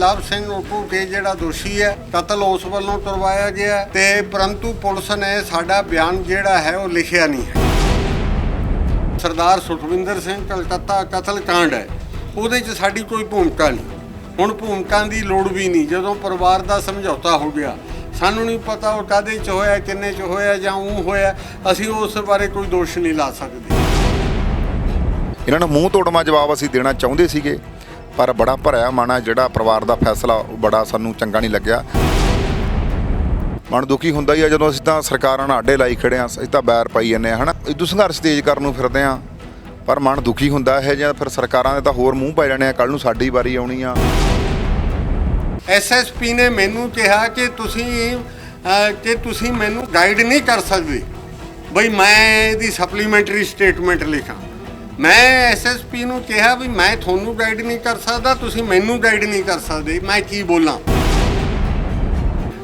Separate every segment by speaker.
Speaker 1: ਲਵ ਸਿੰਘ ਉਟੂ ਕੇ ਜਿਹੜਾ ਦੋਸ਼ੀ ਹੈ ਕਤਲ ਉਸ ਵੱਲੋਂ ਕਰਵਾਇਆ ਗਿਆ ਤੇ ਪਰੰਤੂ ਪੁਲਿਸ ਨੇ ਸਾਡਾ ਬਿਆਨ ਜਿਹੜਾ ਹੈ ਉਹ ਲਿਖਿਆ ਨਹੀਂ ਹੈ। ਸਰਦਾਰ ਸੁਖਵਿੰਦਰ ਸਿੰਘ ਕਲਕੱਤਾ ਕਤਲ ਕਾਂਡ ਹੈ। ਉਹਦੇ 'ਚ ਸਾਡੀ ਕੋਈ ਭੂਮਿਕਾ ਨਹੀਂ। ਹੁਣ ਭੂਮਿਕਾ ਦੀ ਲੋੜ ਵੀ ਨਹੀਂ। ਜਦੋਂ ਪਰਿਵਾਰ ਦਾ ਸਮਝੌਤਾ ਹੋ ਗਿਆ, ਸਾਨੂੰ ਨਹੀਂ ਪਤਾ ਉਹ ਕਾਦੇ 'ਚ ਹੋਇਆ, ਕਿੰਨੇ 'ਚ ਹੋਇਆ ਜਾਂ ਉਹ ਹੋਇਆ, ਅਸੀਂ ਉਸ ਬਾਰੇ ਕੋਈ ਦੋਸ਼ ਨਹੀਂ ਲਾ ਸਕਦੇ।
Speaker 2: ਇਹਨਾਂ ਨੂੰ ਮੂੰਹ ਤੋੜਮਾ ਜਵਾਬ ਅਸੀਂ ਦੇਣਾ ਚਾਹੁੰਦੇ ਸੀਗੇ। ਪਰ ਬੜਾ ਭਰਿਆ ਮਨ ਆ ਜਿਹੜਾ ਪਰਿਵਾਰ ਦਾ ਫੈਸਲਾ ਉਹ ਬੜਾ ਸਾਨੂੰ ਚੰਗਾ ਨਹੀਂ ਲੱਗਿਆ। ਮਨ ਦੁਖੀ ਹੁੰਦਾ ਹੀ ਆ ਜਦੋਂ ਅਸੀਂ ਤਾਂ ਸਰਕਾਰਾਂ ਨਾਲ ਆਡੇ ਲਾਈ ਖੜੇ ਆ ਅਸੀਂ ਤਾਂ ਬੈਰ ਪਾਈ ਜੰਨੇ ਆ ਹਨਾ? ਇਦੋਂ ਸੰਘਰਸ਼ ਤੇਜ਼ ਕਰਨ ਨੂੰ ਫਿਰਦੇ ਆ ਪਰ ਮਨ ਦੁਖੀ ਹੁੰਦਾ ਹੈ ਜਾਂ ਫਿਰ ਸਰਕਾਰਾਂ ਦੇ ਤਾਂ ਹੋਰ ਮੂੰਹ ਪੈ ਜਾਣੇ ਆ ਕੱਲ ਨੂੰ ਸਾਡੀ ਵਾਰੀ ਆਉਣੀ ਆ।
Speaker 1: ਐਸਐਸਪੀ ਨੇ ਮੈਨੂੰ ਕਿਹਾ ਕਿ ਤੁਸੀਂ ਅਹ, ਕਿ ਤੁਸੀਂ ਮੈਨੂੰ ਗਾਈਡ ਨਹੀਂ ਕਰ ਸਕਦੇ। ਬਈ ਮੈਂ ਇਹਦੀ ਸਪਲੀਮੈਂਟਰੀ ਸਟੇਟਮੈਂਟ ਲਿਖਾਂ। ਮੈਂ ਐਸਐਸਪੀ ਨੂੰ ਕਿਹਾ ਵੀ ਮੈਂ ਤੁਹਾਨੂੰ ਗਾਈਡ ਨਹੀਂ ਕਰ ਸਕਦਾ, ਤੁਸੀਂ ਮੈਨੂੰ ਗਾਈਡ ਨਹੀਂ ਕਰ ਸਕਦੇ। ਮੈਂ ਕੀ ਬੋਲਾਂ?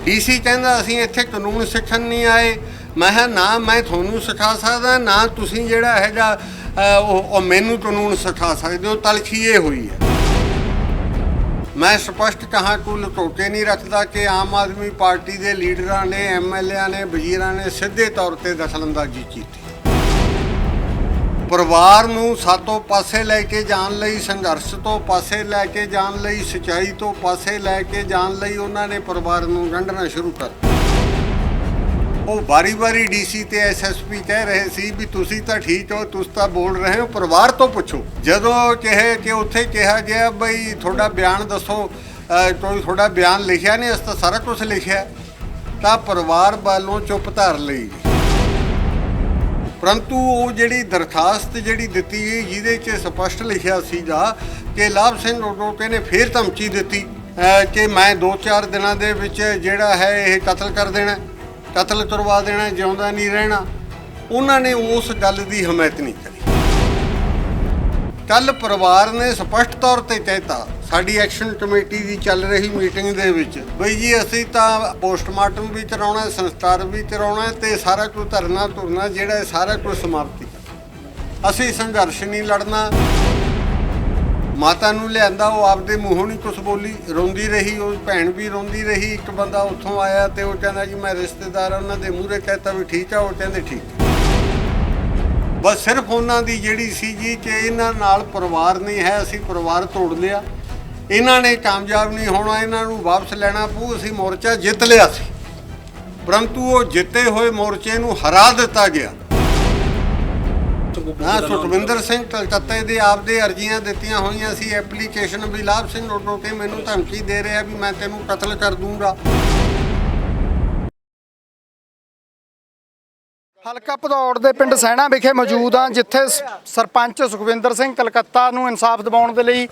Speaker 1: ਡੀਸੀ ਕਹਿੰਦਾ, ਅਸੀਂ ਇੱਥੇ ਕਾਨੂੰਨ ਸਿੱਖਣ ਨਹੀਂ ਆਏ। ਮੈਂ ਕਿਹਾ, ਨਾ, ਮੈਂ ਤੁਹਾਨੂੰ ਸਿਖਾ ਸਕਦਾ, ਨਾ ਤੁਸੀਂ ਜਿਹੜਾ ਹੈਗਾ ਉਹ ਮੈਨੂੰ ਕਾਨੂੰਨ ਸਿਖਾ ਸਕਦੇ ਹੋ। ਤਲਖੀਏ ਹੋਈ ਹੈ। ਮੈਂ ਸਪਸ਼ਟ ਕਹਾ ਕੋਈ ਲਟੋਟੇ ਨਹੀਂ ਰੱਖਦਾ ਕਿ ਆਮ ਆਦਮੀ ਪਾਰਟੀ ਦੇ ਲੀਡਰਾਂ ਨੇ ਐਮਐਲਏਆਂ ਨੇ, ਵਜ਼ੀਰਾਂ ਨੇ ਸਿੱਧੇ ਤੌਰ ਤੇ ਦਖਲਅੰਦਾਜ਼ੀ ਕੀਤੀ। ਪਰਿਵਾਰ ਨੂੰ ਸਾਤੋਂ ਪਾਸੇ ਲੈ ਕੇ ਜਾਣ ਲਈ, ਸੰਘਰਸ਼ ਤੋਂ ਪਾਸੇ ਲੈ ਕੇ ਜਾਣ ਲਈ, ਸਚਾਈ ਤੋਂ ਪਾਸੇ ਲੈ ਕੇ ਜਾਣ ਲਈ ਉਹਨਾਂ ਨੇ ਪਰਿਵਾਰ ਨੂੰ ਗੰਢਣਾ ਸ਼ੁਰੂ ਕਰ ਉਹ ਵਾਰੀ-ਵਾਰੀ ਡੀਸੀ ਤੇ ਐਸਐਸਪੀ ਕਹਿ ਰਹੇ ਸੀ ਵੀ ਤੁਸੀਂ ਤਾਂ ਠੀਕ ਹੋ, ਤੁਸੀਂ ਤਾਂ ਬੋਲ ਰਹੇ ਹੋ, ਪਰਿਵਾਰ ਤੋਂ ਪੁੱਛੋ। ਜਦੋਂ ਕਹੇ ਕਿ ਉੱਥੇ ਕਿਹਾ ਗਿਆ, ਬਈ ਤੁਹਾਡਾ ਬਿਆਨ ਦੱਸੋ ਤੁਹਾਡਾ ਬਿਆਨ ਲਿਖਿਆ ਨਹੀਂ, ਅਸੀਂ ਤਾਂ ਸਾਰਾ ਕੁਝ ਲਿਖਿਆ। ਤਾਂ ਪਰਿਵਾਰ ਵੱਲੋਂ ਚੁੱਪ ਧਾਰ ਲਈ ਪਰੰਤੂ ਉਹ ਜਿਹੜੀ ਦਰਖਾਸਤ ਜਿਹੜੀ ਦਿੱਤੀ ਗਈ, ਜਿਹਦੇ 'ਚ ਸਪਸ਼ਟ ਲਿਖਿਆ ਸੀਗਾ ਕਿ ਲਾਭ ਸਿੰਘ ਰੋਡੋਕੇ ਨੇ ਫੇਰ ਧਮਕੀ ਦਿੱਤੀ ਕਿ ਮੈਂ 2-4 ਦਿਨਾਂ ਦੇ ਵਿੱਚ ਜਿਹੜਾ ਹੈ ਇਹ ਕਤਲ ਕਰ ਦੇਣਾ, ਕਤਲ ਕਰਵਾ ਦੇਣਾ, ਜਿਉਂਦਾ ਨਹੀਂ ਰਹਿਣਾ। ਉਹਨਾਂ ਨੇ ਉਸ ਗੱਲ ਦੀ ਹਮਾਇਤ ਨਹੀਂ ਕਰੀ। ਕੱਲ ਪਰਿਵਾਰ ਨੇ ਸਪਸ਼ਟ ਤੌਰ ਤੇ ਕਹਿਤਾ ਸਾਡੀ ਐਕਸ਼ਨ ਕਮੇਟੀ ਦੀ ਚੱਲ ਰਹੀ ਮੀਟਿੰਗ ਦੇ ਵਿੱਚ। ਬਈ ਜੀ, ਅਸੀਂ ਤਾਂ ਪੋਸਟਮਾਰਟਮ ਵੀ ਕਰਾਉਣਾ ਸੰਸਕਾਰ ਵੀ ਕਰਾਉਣਾ ਤੇ ਸਾਰਾ ਕੁਝ ਧਰਨਾ ਤੁਰਨਾ ਜਿਹੜਾ ਹੈ, ਸਾਰਾ ਕੁਝ ਸਮਾਪਤੀ ਕਰਨਾ। ਅਸੀਂ ਸੰਘਰਸ਼ ਨਹੀਂ ਲੜਨਾ। ਮਾਤਾ ਨੂੰ ਲਿਆਂਦਾ, ਉਹ ਆਪਦੇ ਮੂੰਹੋਂ ਨਹੀਂ ਕੁਝ ਬੋਲੀ। ਰੋਂਦੀ ਰਹੀ, ਉਹ ਭੈਣ ਵੀ ਰੋਂਦੀ ਰਹੀ। ਇੱਕ ਬੰਦਾ ਉੱਥੋਂ ਆਇਆ ਤੇ ਉਹ ਕਹਿੰਦਾ ਜੀ, ਮੈਂ ਰਿਸ਼ਤੇਦਾਰ ਉਹਨਾਂ ਦੇ ਮੂਹਰੇ ਕਹਿਤਾ ਵੀ ਠੀਕ ਆ, ਉਹ ਕਹਿੰਦੇ ਠੀਕ ਬਸ ਸਿਰਫ ਉਹਨਾਂ ਦੀ ਜਿਹੜੀ ਸੀ ਜੀ ਕਿ ਇਹਨਾਂ ਨਾਲ ਪਰਿਵਾਰ ਨਹੀਂ ਹੈ, ਅਸੀਂ ਪਰਿਵਾਰ ਤੋੜ ਲਿਆ। ਇਹਨਾਂ ਨੇ ਕਾਮਯਾਬ ਨਹੀਂ ਹੋਣਾ ਇਹਨਾਂ ਨੂੰ ਵਾਪਸ ਲੈਣਾ ਪਊ ਅਸੀਂ ਮੋਰਚਾ ਜਿੱਤ ਲਿਆ ਸੀ। ਪਰੰਤੂ ਉਹ ਜਿੱਤੇ ਹੋਏ ਮੋਰਚੇ ਨੂੰ ਹਰਾ ਦਿੱਤਾ ਗਿਆ। ਹਾਂ ਸੁਖਵਿੰਦਰ ਸਿੰਘ ਕਲਕੱਤੇ ਦੇ ਆਪਦੇ ਅਰਜ਼ੀਆਂ ਦਿੱਤੀਆਂ ਹੋਈਆਂ ਸੀ ਐਪਲੀਕੇਸ਼ਨ ਵੀ ਲਾਭ ਸਿੰਘ ਰੋਡੋ ਕੇ ਮੈਨੂੰ ਧਮਕੀ ਦੇ ਰਿਹਾ ਵੀ ਮੈਂ ਤੈਨੂੰ ਕਤਲ ਕਰ ਦੂੰਗਾ।
Speaker 3: ਹਲਕਾ ਭਦੌੜ ਦੇ ਪਿੰਡ ਸੈਣਾ ਵਿਖੇ ਮੌਜੂਦ ਹਾਂ ਜਿੱਥੇ ਸ- ਸਰਪੰਚ ਸੁਖਵਿੰਦਰ ਸਿੰਘ ਕਲਕੱਤਾ ਨੂੰ ਇਨਸਾਫ ਦਿਵਾਉਣ ਦੇ ਲਈ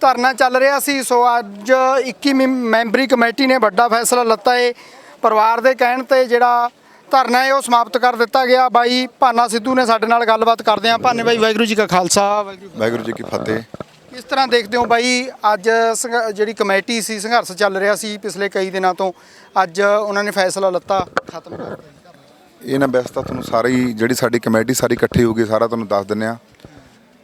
Speaker 3: ਧਰਨਾ ਚੱਲ ਰਿਹਾ ਸੀ। ਸੋ ਅੱਜ 21 ਮੈਂ- ਮੈਂਬਰੀ ਕਮੇਟੀ ਨੇ ਵੱਡਾ ਫੈਸਲਾ ਲੱਤਾ। ਹੈ ਪਰਿਵਾਰ ਦੇ ਕਹਿਣ ਤੇ ਜਿਹੜਾ ਧਰਨਾ ਹੈ ਉਹ ਸਮਾਪਤ ਕਰ ਦਿੱਤਾ ਗਿਆ। ਬਾਈ ਭਾਨਾ ਸਿੱਧੂ ਨੇ ਸਾਡੇ ਨਾਲ ਗੱਲਬਾਤ ਕਰਦੇ ਹਾਂ। ਭਾਨੇ ਬਾਈ ਵਾਹਿਗੁਰੂ ਜੀ ਕਾ ਖਾਲਸਾ ਵਾਹਿਗੁਰੂ ਜੀ
Speaker 2: ਵਾਹਿਗੁਰੂ ਜੀ ਕੀ ਫਤਿਹ।
Speaker 3: ਕਿਸ ਤਰ੍ਹਾਂ ਦੇਖਦੇ ਹੋ ਬਾਈ ਅੱਜ ਸੰਘ- ਜਿਹੜੀ ਕਮੇਟੀ ਸੀ ਸੰਘਰਸ਼ ਚੱਲ ਰਿਹਾ ਸੀ ਪਿਛਲੇ ਕਈ ਦਿਨਾਂ ਤੋਂ ਅੱਜ ਉਹਨਾਂ ਨੇ ਫੈਸਲਾ ਲੱਤਾ ਖਤਮ ਕਰ ਦਿੱਤਾ।
Speaker 2: ਇਹ ਨਾ ਵੈਸੇ ਤਾਂ ਤੁਹਾਨੂੰ ਸਾਰੀ ਜਿਹੜੀ ਸਾਡੀ ਕਮੇਟੀ ਸਾਰੀ ਇਕੱਠੀ ਹੋ ਗਈ ਸਾਰਾ ਤੁਹਾਨੂੰ ਦੱਸ ਦਿੰਨੇ ਆ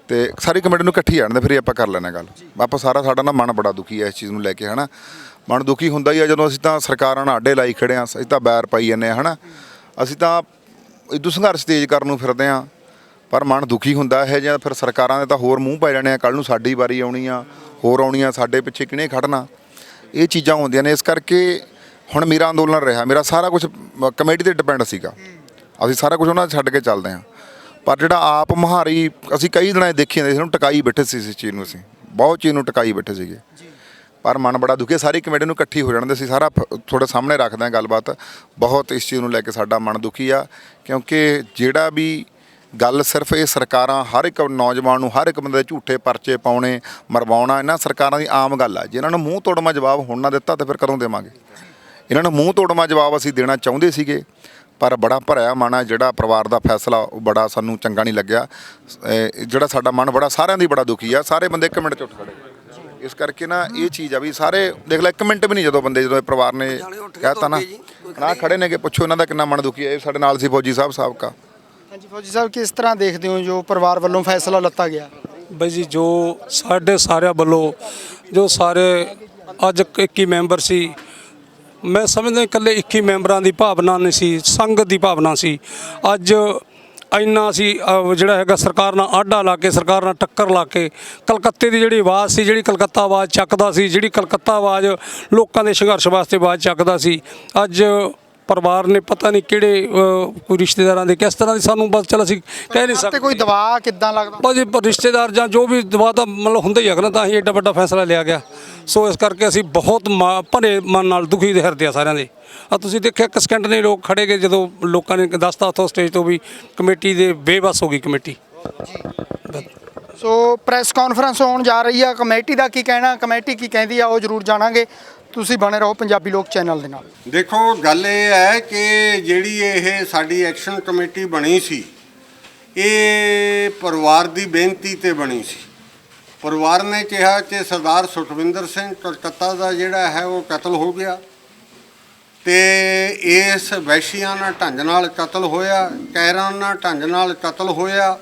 Speaker 2: ਤੇ ਸਾਰੀ ਕਮੇਟੀ ਨੂੰ ਇਕੱਠੀ ਆਣ ਦੇ ਫਿਰ ਇਹ ਆਪਾਂ ਕਰ ਲੈਣਾ ਗੱਲ। ਆਪਾਂ ਸਾਰਾ ਸਾਡਾ ਨਾ ਮਨ ਬੜਾ ਦੁਖੀ ਹੈ ਇਸ ਚੀਜ਼ ਨੂੰ ਲੈ ਕੇ, ਹਨਾ? ਮਨ ਦੁਖੀ ਹੁੰਦਾ ਹੀ ਆ ਜਦੋਂ ਅਸੀਂ ਤਾਂ ਸਰਕਾਰਾਂ ਨਾਲ ਆਡੇ ਲਾਈ ਖੜੇ ਆ ਅਸੀਂ ਤਾਂ ਬੈਰ ਪਾਈ ਜੰਨੇ ਆ ਹਨਾ? ਅਸੀਂ ਤਾਂ ਇਦੋਂ ਸੰਘਰਸ਼ ਤੇਜ਼ ਕਰਨ ਨੂੰ ਫਿਰਦੇ ਆ ਪਰ ਮਨ ਦੁਖੀ ਹੁੰਦਾ ਹੈ ਜਾਂ ਫਿਰ ਸਰਕਾਰਾਂ ਦੇ ਤਾਂ ਹੋਰ ਮੂੰਹ ਪੈ ਜਾਣੇ ਆ ਕੱਲ ਨੂੰ ਸਾਡੀ ਵਾਰੀ ਆਉਣੀ ਆ, ਹੋਰ ਆਉਣੀ ਆ, ਸਾਡੇ ਪਿੱਛੇ ਕਿਹਨੇ ਖੜਨਾ ਇਹ ਚੀਜ਼ਾਂ ਹੁੰਦੀਆਂ ਨੇ, ਇਸ ਕਰਕੇ ਹੁਣ ਮੇਰਾ ਅੰਦੋਲਨ ਰਿਹਾ ਮੇਰਾ ਸਾਰਾ ਕੁਝ ਕਮੇਟੀ ਤੇ ਡਿਪੈਂਡ ਸੀਗਾ। ਅਸੀਂ ਸਾਰਾ ਕੁਝ ਉਹਨਾਂ ਛੱਡ ਕੇ ਚੱਲਦੇ ਹਾਂ। ਪਰ ਜਿਹੜਾ ਆਪ ਮਹਾਰੀ ਅਸੀਂ ਕਈ ਦਿਨਾਂ ਦੇਖੀ ਜਾਂਦੇ ਸੀ ਉਹਨੂੰ ਟਿਕਾਈ ਬੈਠੇ ਸੀ ਇਸ ਚੀਜ਼ ਨੂੰ ਅਸੀਂ। ਬਹੁਤ ਚੀਜ਼ ਨੂੰ ਟਿਕਾਈ ਬੈਠੇ ਸੀਗੇ। ਪਰ ਮਨ ਬੜਾ ਦੁਖੀ। ਸਾਰੀ ਕਮੇਟੀ ਨੂੰ ਇਕੱਠੀ ਹੋ ਜਾਂਦੇ ਸੀ ਸਾਰਾ ਤੁਹਾਡੇ ਸਾਹਮਣੇ ਰੱਖਦੇ ਹਾਂ ਗੱਲਬਾਤ। ਬਹੁਤ ਇਸ ਚੀਜ਼ ਨੂੰ ਲੈ ਕੇ ਸਾਡਾ ਮਨ ਦੁਖੀ ਆ ਕਿਉਂਕਿ ਜਿਹੜਾ ਵੀ ਗੱਲ ਸਿਰਫ ਇਹ ਸਰਕਾਰਾਂ ਹਰ ਇੱਕ ਨੌਜਵਾਨ ਨੂੰ ਹਰ ਇੱਕ ਬੰਦੇ ਦੇ ਝੂਠੇ ਪਰਚੇ ਪਾਉਣੇ ਮਰਵਾਉਣਾ ਇਹਨਾਂ ਸਰਕਾਰਾਂ ਦੀ ਆਮ ਗੱਲ ਆ। ਜੇ ਇਹਨਾਂ ਨੂੰ ਮੂੰਹ ਤੋੜਮਾ ਜਵਾਬ ਹੁਣ ਨਾ ਦਿੱਤਾ ਤੇ ਫਿਰ ਕਦੋਂ ਦੇਵਾਂਗੇ? ਇਹਨਾਂ ਨੂੰ ਮੂੰਹ ਤੋੜਮਾ ਜਵਾਬ ਅਸੀਂ ਦੇਣਾ ਚਾਹੁੰਦੇ ਸੀਗੇ ਪਰ ਬੜਾ ਭਰਿਆ ਮਨ ਆ ਜਿਹੜਾ ਪਰਿਵਾਰ ਦਾ ਫੈਸਲਾ ਉਹ ਬੜਾ ਸਾਨੂੰ ਚੰਗਾ ਨਹੀਂ ਲੱਗਿਆ। ਜਿਹੜਾ ਸਾਡਾ ਮਨ ਬੜਾ ਸਾਰਿਆਂ ਦੀ ਬੜਾ ਦੁਖੀ ਆ। ਸਾਰੇ ਬੰਦੇ ਇੱਕ ਮਿੰਟ ਚ ਉੱਠ ਖੜੇ ਇਸ ਕਰਕੇ ਨਾ ਇਹ ਚੀਜ਼ ਆ ਵੀ ਸਾਰੇ ਦੇਖ ਲੈ ਇੱਕ ਮਿੰਟ ਵੀ ਨਹੀਂ ਜਦੋਂ ਬੰਦੇ ਜਦੋਂ ਇਹ ਪਰਿਵਾਰ ਨੇ ਕਹਿਤਾ ਨਾ ਨਾ ਖੜੇ ਨੇਗੇ ਪੁੱਛੋ ਇਹਨਾਂ ਦਾ ਕਿੰਨਾ ਮਨ ਦੁਖੀ ਹੈ ਇਹ ਸਾਡੇ ਨਾਲ ਸੀ ਫੌਜੀ ਸਾਹਿਬ ਸਾਬਕਾ।
Speaker 3: ਹਾਂਜੀ ਫੌਜੀ ਸਾਹਿਬ ਕਿਸ ਤਰ੍ਹਾਂ ਦੇਖਦੇ ਹੋ ਜੋ ਪਰਿਵਾਰ ਵੱਲੋਂ ਫੈਸਲਾ ਲੱਤਾ ਗਿਆ?
Speaker 4: ਬਈ ਜੀ ਜੋ ਸਾਡੇ ਸਾਰਿਆਂ ਵੱਲੋਂ ਜੋ ਸਾਰੇ ਅੱਜ 21 ਮੈਂਬਰ ਸੀ ਮੈਂ ਸਮਝਦਾ ਇਕੱਲੇ 21 ਮੈਂਬਰਾਂ ਦੀ ਭਾਵਨਾ ਨਹੀਂ ਸੀ, ਸੰਗਤ ਦੀ ਭਾਵਨਾ ਸੀ। ਅੱਜ ਇੰਨਾ ਸੀ ਜਿਹੜਾ ਹੈਗਾ ਸਰਕਾਰ ਨਾਲ ਆਡਾ ਲਾ ਕੇ, ਸਰਕਾਰ ਨਾਲ ਟੱਕਰ ਲਾ ਕੇ, ਕਲਕੱਤੇ ਦੀ ਜਿਹੜੀ ਆਵਾਜ਼ ਸੀ, ਜਿਹੜੀ ਕਲਕੱਤਾ ਆਵਾਜ਼ ਚੱਕਦਾ ਸੀ, ਜਿਹੜੀ ਕਲਕੱਤਾ ਆਵਾਜ਼ ਲੋਕਾਂ ਦੇ ਸੰਘਰਸ਼ ਵਾਸਤੇ ਆਵਾਜ਼ ਚੱਕਦਾ ਸੀ। ਅੱਜ ਪਰਿਵਾਰ ਨੇ ਪਤਾ ਨਹੀਂ ਕਿਹੜੇ ਅਹ, ਕੋਈ ਰਿਸ਼ਤੇਦਾਰਾਂ ਦੇ ਕਿਸ ਤਰ੍ਹਾਂ ਦੀ ਸਾਨੂੰ ਬਸ ਚਲ ਅਸੀਂ ਕਹਿ ਨਹੀਂ
Speaker 3: ਤੇ
Speaker 4: ਸਕਦੇ।
Speaker 3: ਕੋਈ ਦਬਾਅ ਕਿੱਦਾਂ ਲੱਗਦਾ?
Speaker 4: ਭਾਜੀ ਪਰ ਰਿਸ਼ਤੇਦਾਰ ਜਾਂ ਜੋ ਵੀ ਦਵਾ ਤਾਂ ਮਤਲਬ ਹੁੰਦਾ ਹੀ ਹੈਗਾ ਨਾ ਤਾਂ ਹੀ ਐਡਾ ਵੱਡਾ ਫੈਸਲਾ ਲਿਆ ਗਿਆ। ਸੋ ਇਸ ਕਰਕੇ ਅਸੀਂ ਬਹੁਤ ਮਾ- ਭਰੇ ਮਨ ਨਾਲ ਦੁਖੀ ਦੇ ਹਿਰਦੇ ਆ ਸਾਰਿਆਂ ਦੇ। ਆ ਤੁਸੀਂ ਦੇਖਿਆ ਇੱਕ ਸਕਿੰਟ ਨੇ ਲੋਕ ਖੜੇ ਗਏ ਜਦੋਂ ਲੋਕਾਂ ਨੇ ਦੱਸਤਾ ਉੱਥੋਂ ਸਟੇਜ ਤੋਂ ਵੀ ਕਮੇਟੀ ਦੇ ਬੇਬਸ ਹੋ ਗਈ ਕਮੇਟੀ।
Speaker 3: ਸੋ ਪ੍ਰੈਸ ਕਾਨਫਰੰਸ ਹੋਣ ਜਾ ਰਹੀ ਆ ਕਮੇਟੀ ਦਾ ਕੀ ਕਹਿਣਾ ਕਮੇਟੀ ਕੀ ਕਹਿੰਦੀ ਆ ਉਹ ਜ਼ਰੂਰ ਜਾਣਾਂਗੇ। ਤੁਸੀਂ ਬਣੇ ਰਹੋ ਪੰਜਾਬੀ ਲੋਕ ਚੈਨਲ ਦੇ ਨਾਲ।
Speaker 1: ਦੇਖੋ, ਗੱਲ ਇਹ ਹੈ ਕਿ ਜਿਹੜੀ ਇਹ ਸਾਡੀ ਐਕਸ਼ਨ ਕਮੇਟੀ ਬਣੀ ਸੀ, ਇਹ ਪਰਿਵਾਰ ਦੀ ਬੇਨਤੀ ਤੇ ਬਣੀ ਸੀ। ਪਰਿਵਾਰ ਨੇ ਕਿਹਾ ਕਿ ਸਰਦਾਰ ਸੁਖਵਿੰਦਰ ਸਿੰਘ ਕਲਕੱਤਾ ਦਾ ਜਿਹੜਾ ਹੈ, ਉਹ ਕਤਲ ਹੋ ਗਿਆ ਤੇ ਇਸ ਵੈਸ਼ੀਆਂ ਨਾਲ ਢੰਗ ਨਾਲ ਕਤਲ ਹੋਇਆ, ਕੈਰਾਂ ਨਾਲ ਢੰਗ ਨਾਲ ਕਤਲ ਹੋਇਆ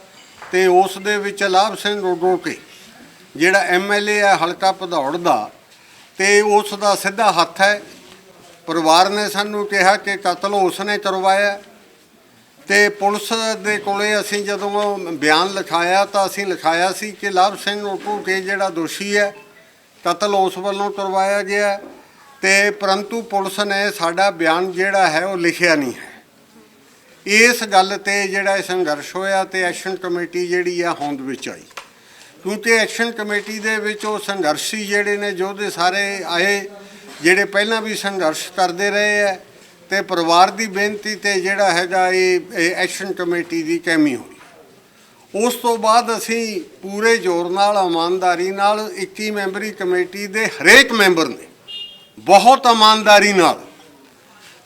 Speaker 1: ਤੇ ਉਸ ਦੇ ਵਿੱਚ ਲਾਭ ਸਿੰਘ ਰੋਡੋਕੇ ਜਿਹੜਾ ਐਮਐਲਏ ਹੈ, ਹਲਕਾ ਭਦੌੜ ਦਾ ਤੇ ਉਸ ਦਾ ਸਿੱਧਾ ਹੱਥ ਹੈ। ਪਰਿਵਾਰ ਨੇ ਸਾਨੂੰ ਕਿਹਾ ਕਿ ਕਤਲ ਉਸ ਨੇ ਕਰਵਾਇਆ। ਤੇ ਪੁਲਿਸ ਦੇ ਕੋਲੇ ਅਸੀਂ ਜਦੋਂ ਬਿਆਨ ਲਿਖਾਇਆ ਤਾਂ ਅਸੀਂ ਲਿਖਾਇਆ ਸੀ ਕਿ ਲਵ ਸਿੰਘ ਉਪੂ ਕੇ ਜਿਹੜਾ ਦੋਸ਼ੀ ਹੈ ਕਤਲ ਉਸ ਵੱਲੋਂ ਕਰਵਾਇਆ ਗਿਆ। ਤੇ ਪਰੰਤੂ ਪੁਲਿਸ ਨੇ ਸਾਡਾ ਬਿਆਨ ਜਿਹੜਾ ਹੈ ਉਹ ਲਿਖਿਆ ਨਹੀਂ ਹੈ। ਇਸ ਗੱਲ ਤੇ ਜਿਹੜਾ ਸੰਘਰਸ਼ ਹੋਇਆ ਤੇ ਐਕਸ਼ਨ ਕਮੇਟੀ ਜਿਹੜੀ ਆ ਹੋਂਦ ਵਿੱਚ ਆਈ। ਕਿਉਂਕਿ ਐਕਸ਼ਨ ਕਮੇਟੀ ਦੇ ਵਿੱਚ ਉਹ ਸੰਘਰਸ਼ੀ ਜਿਹੜੇ ਨੇ ਯੋਧੇ ਸਾਰੇ ਆਏ, ਜਿਹੜੇ ਪਹਿਲਾਂ ਵੀ ਸੰਘਰਸ਼ ਕਰਦੇ ਰਹੇ ਹੈ ਤੇ ਪਰਿਵਾਰ ਦੀ ਬੇਨਤੀ ਤੇ ਜਿਹੜਾ ਹੈਗਾ ਇਹ ਇਹ ਐਕਸ਼ਨ ਕਮੇਟੀ ਦੀ ਕੈਮੀ ਹੋਈ। ਉਸ ਤੋਂ ਬਾਅਦ ਅਸੀਂ ਪੂਰੇ ਜ਼ੋਰ ਨਾਲ, ਇਮਾਨਦਾਰੀ ਨਾਲ 21 ਮੈਂਬਰੀ ਕਮੇਟੀ ਦੇ ਹਰੇਕ ਮੈਂਬਰ ਨੇ, ਬਹੁਤ ਇਮਾਨਦਾਰੀ ਨਾਲ,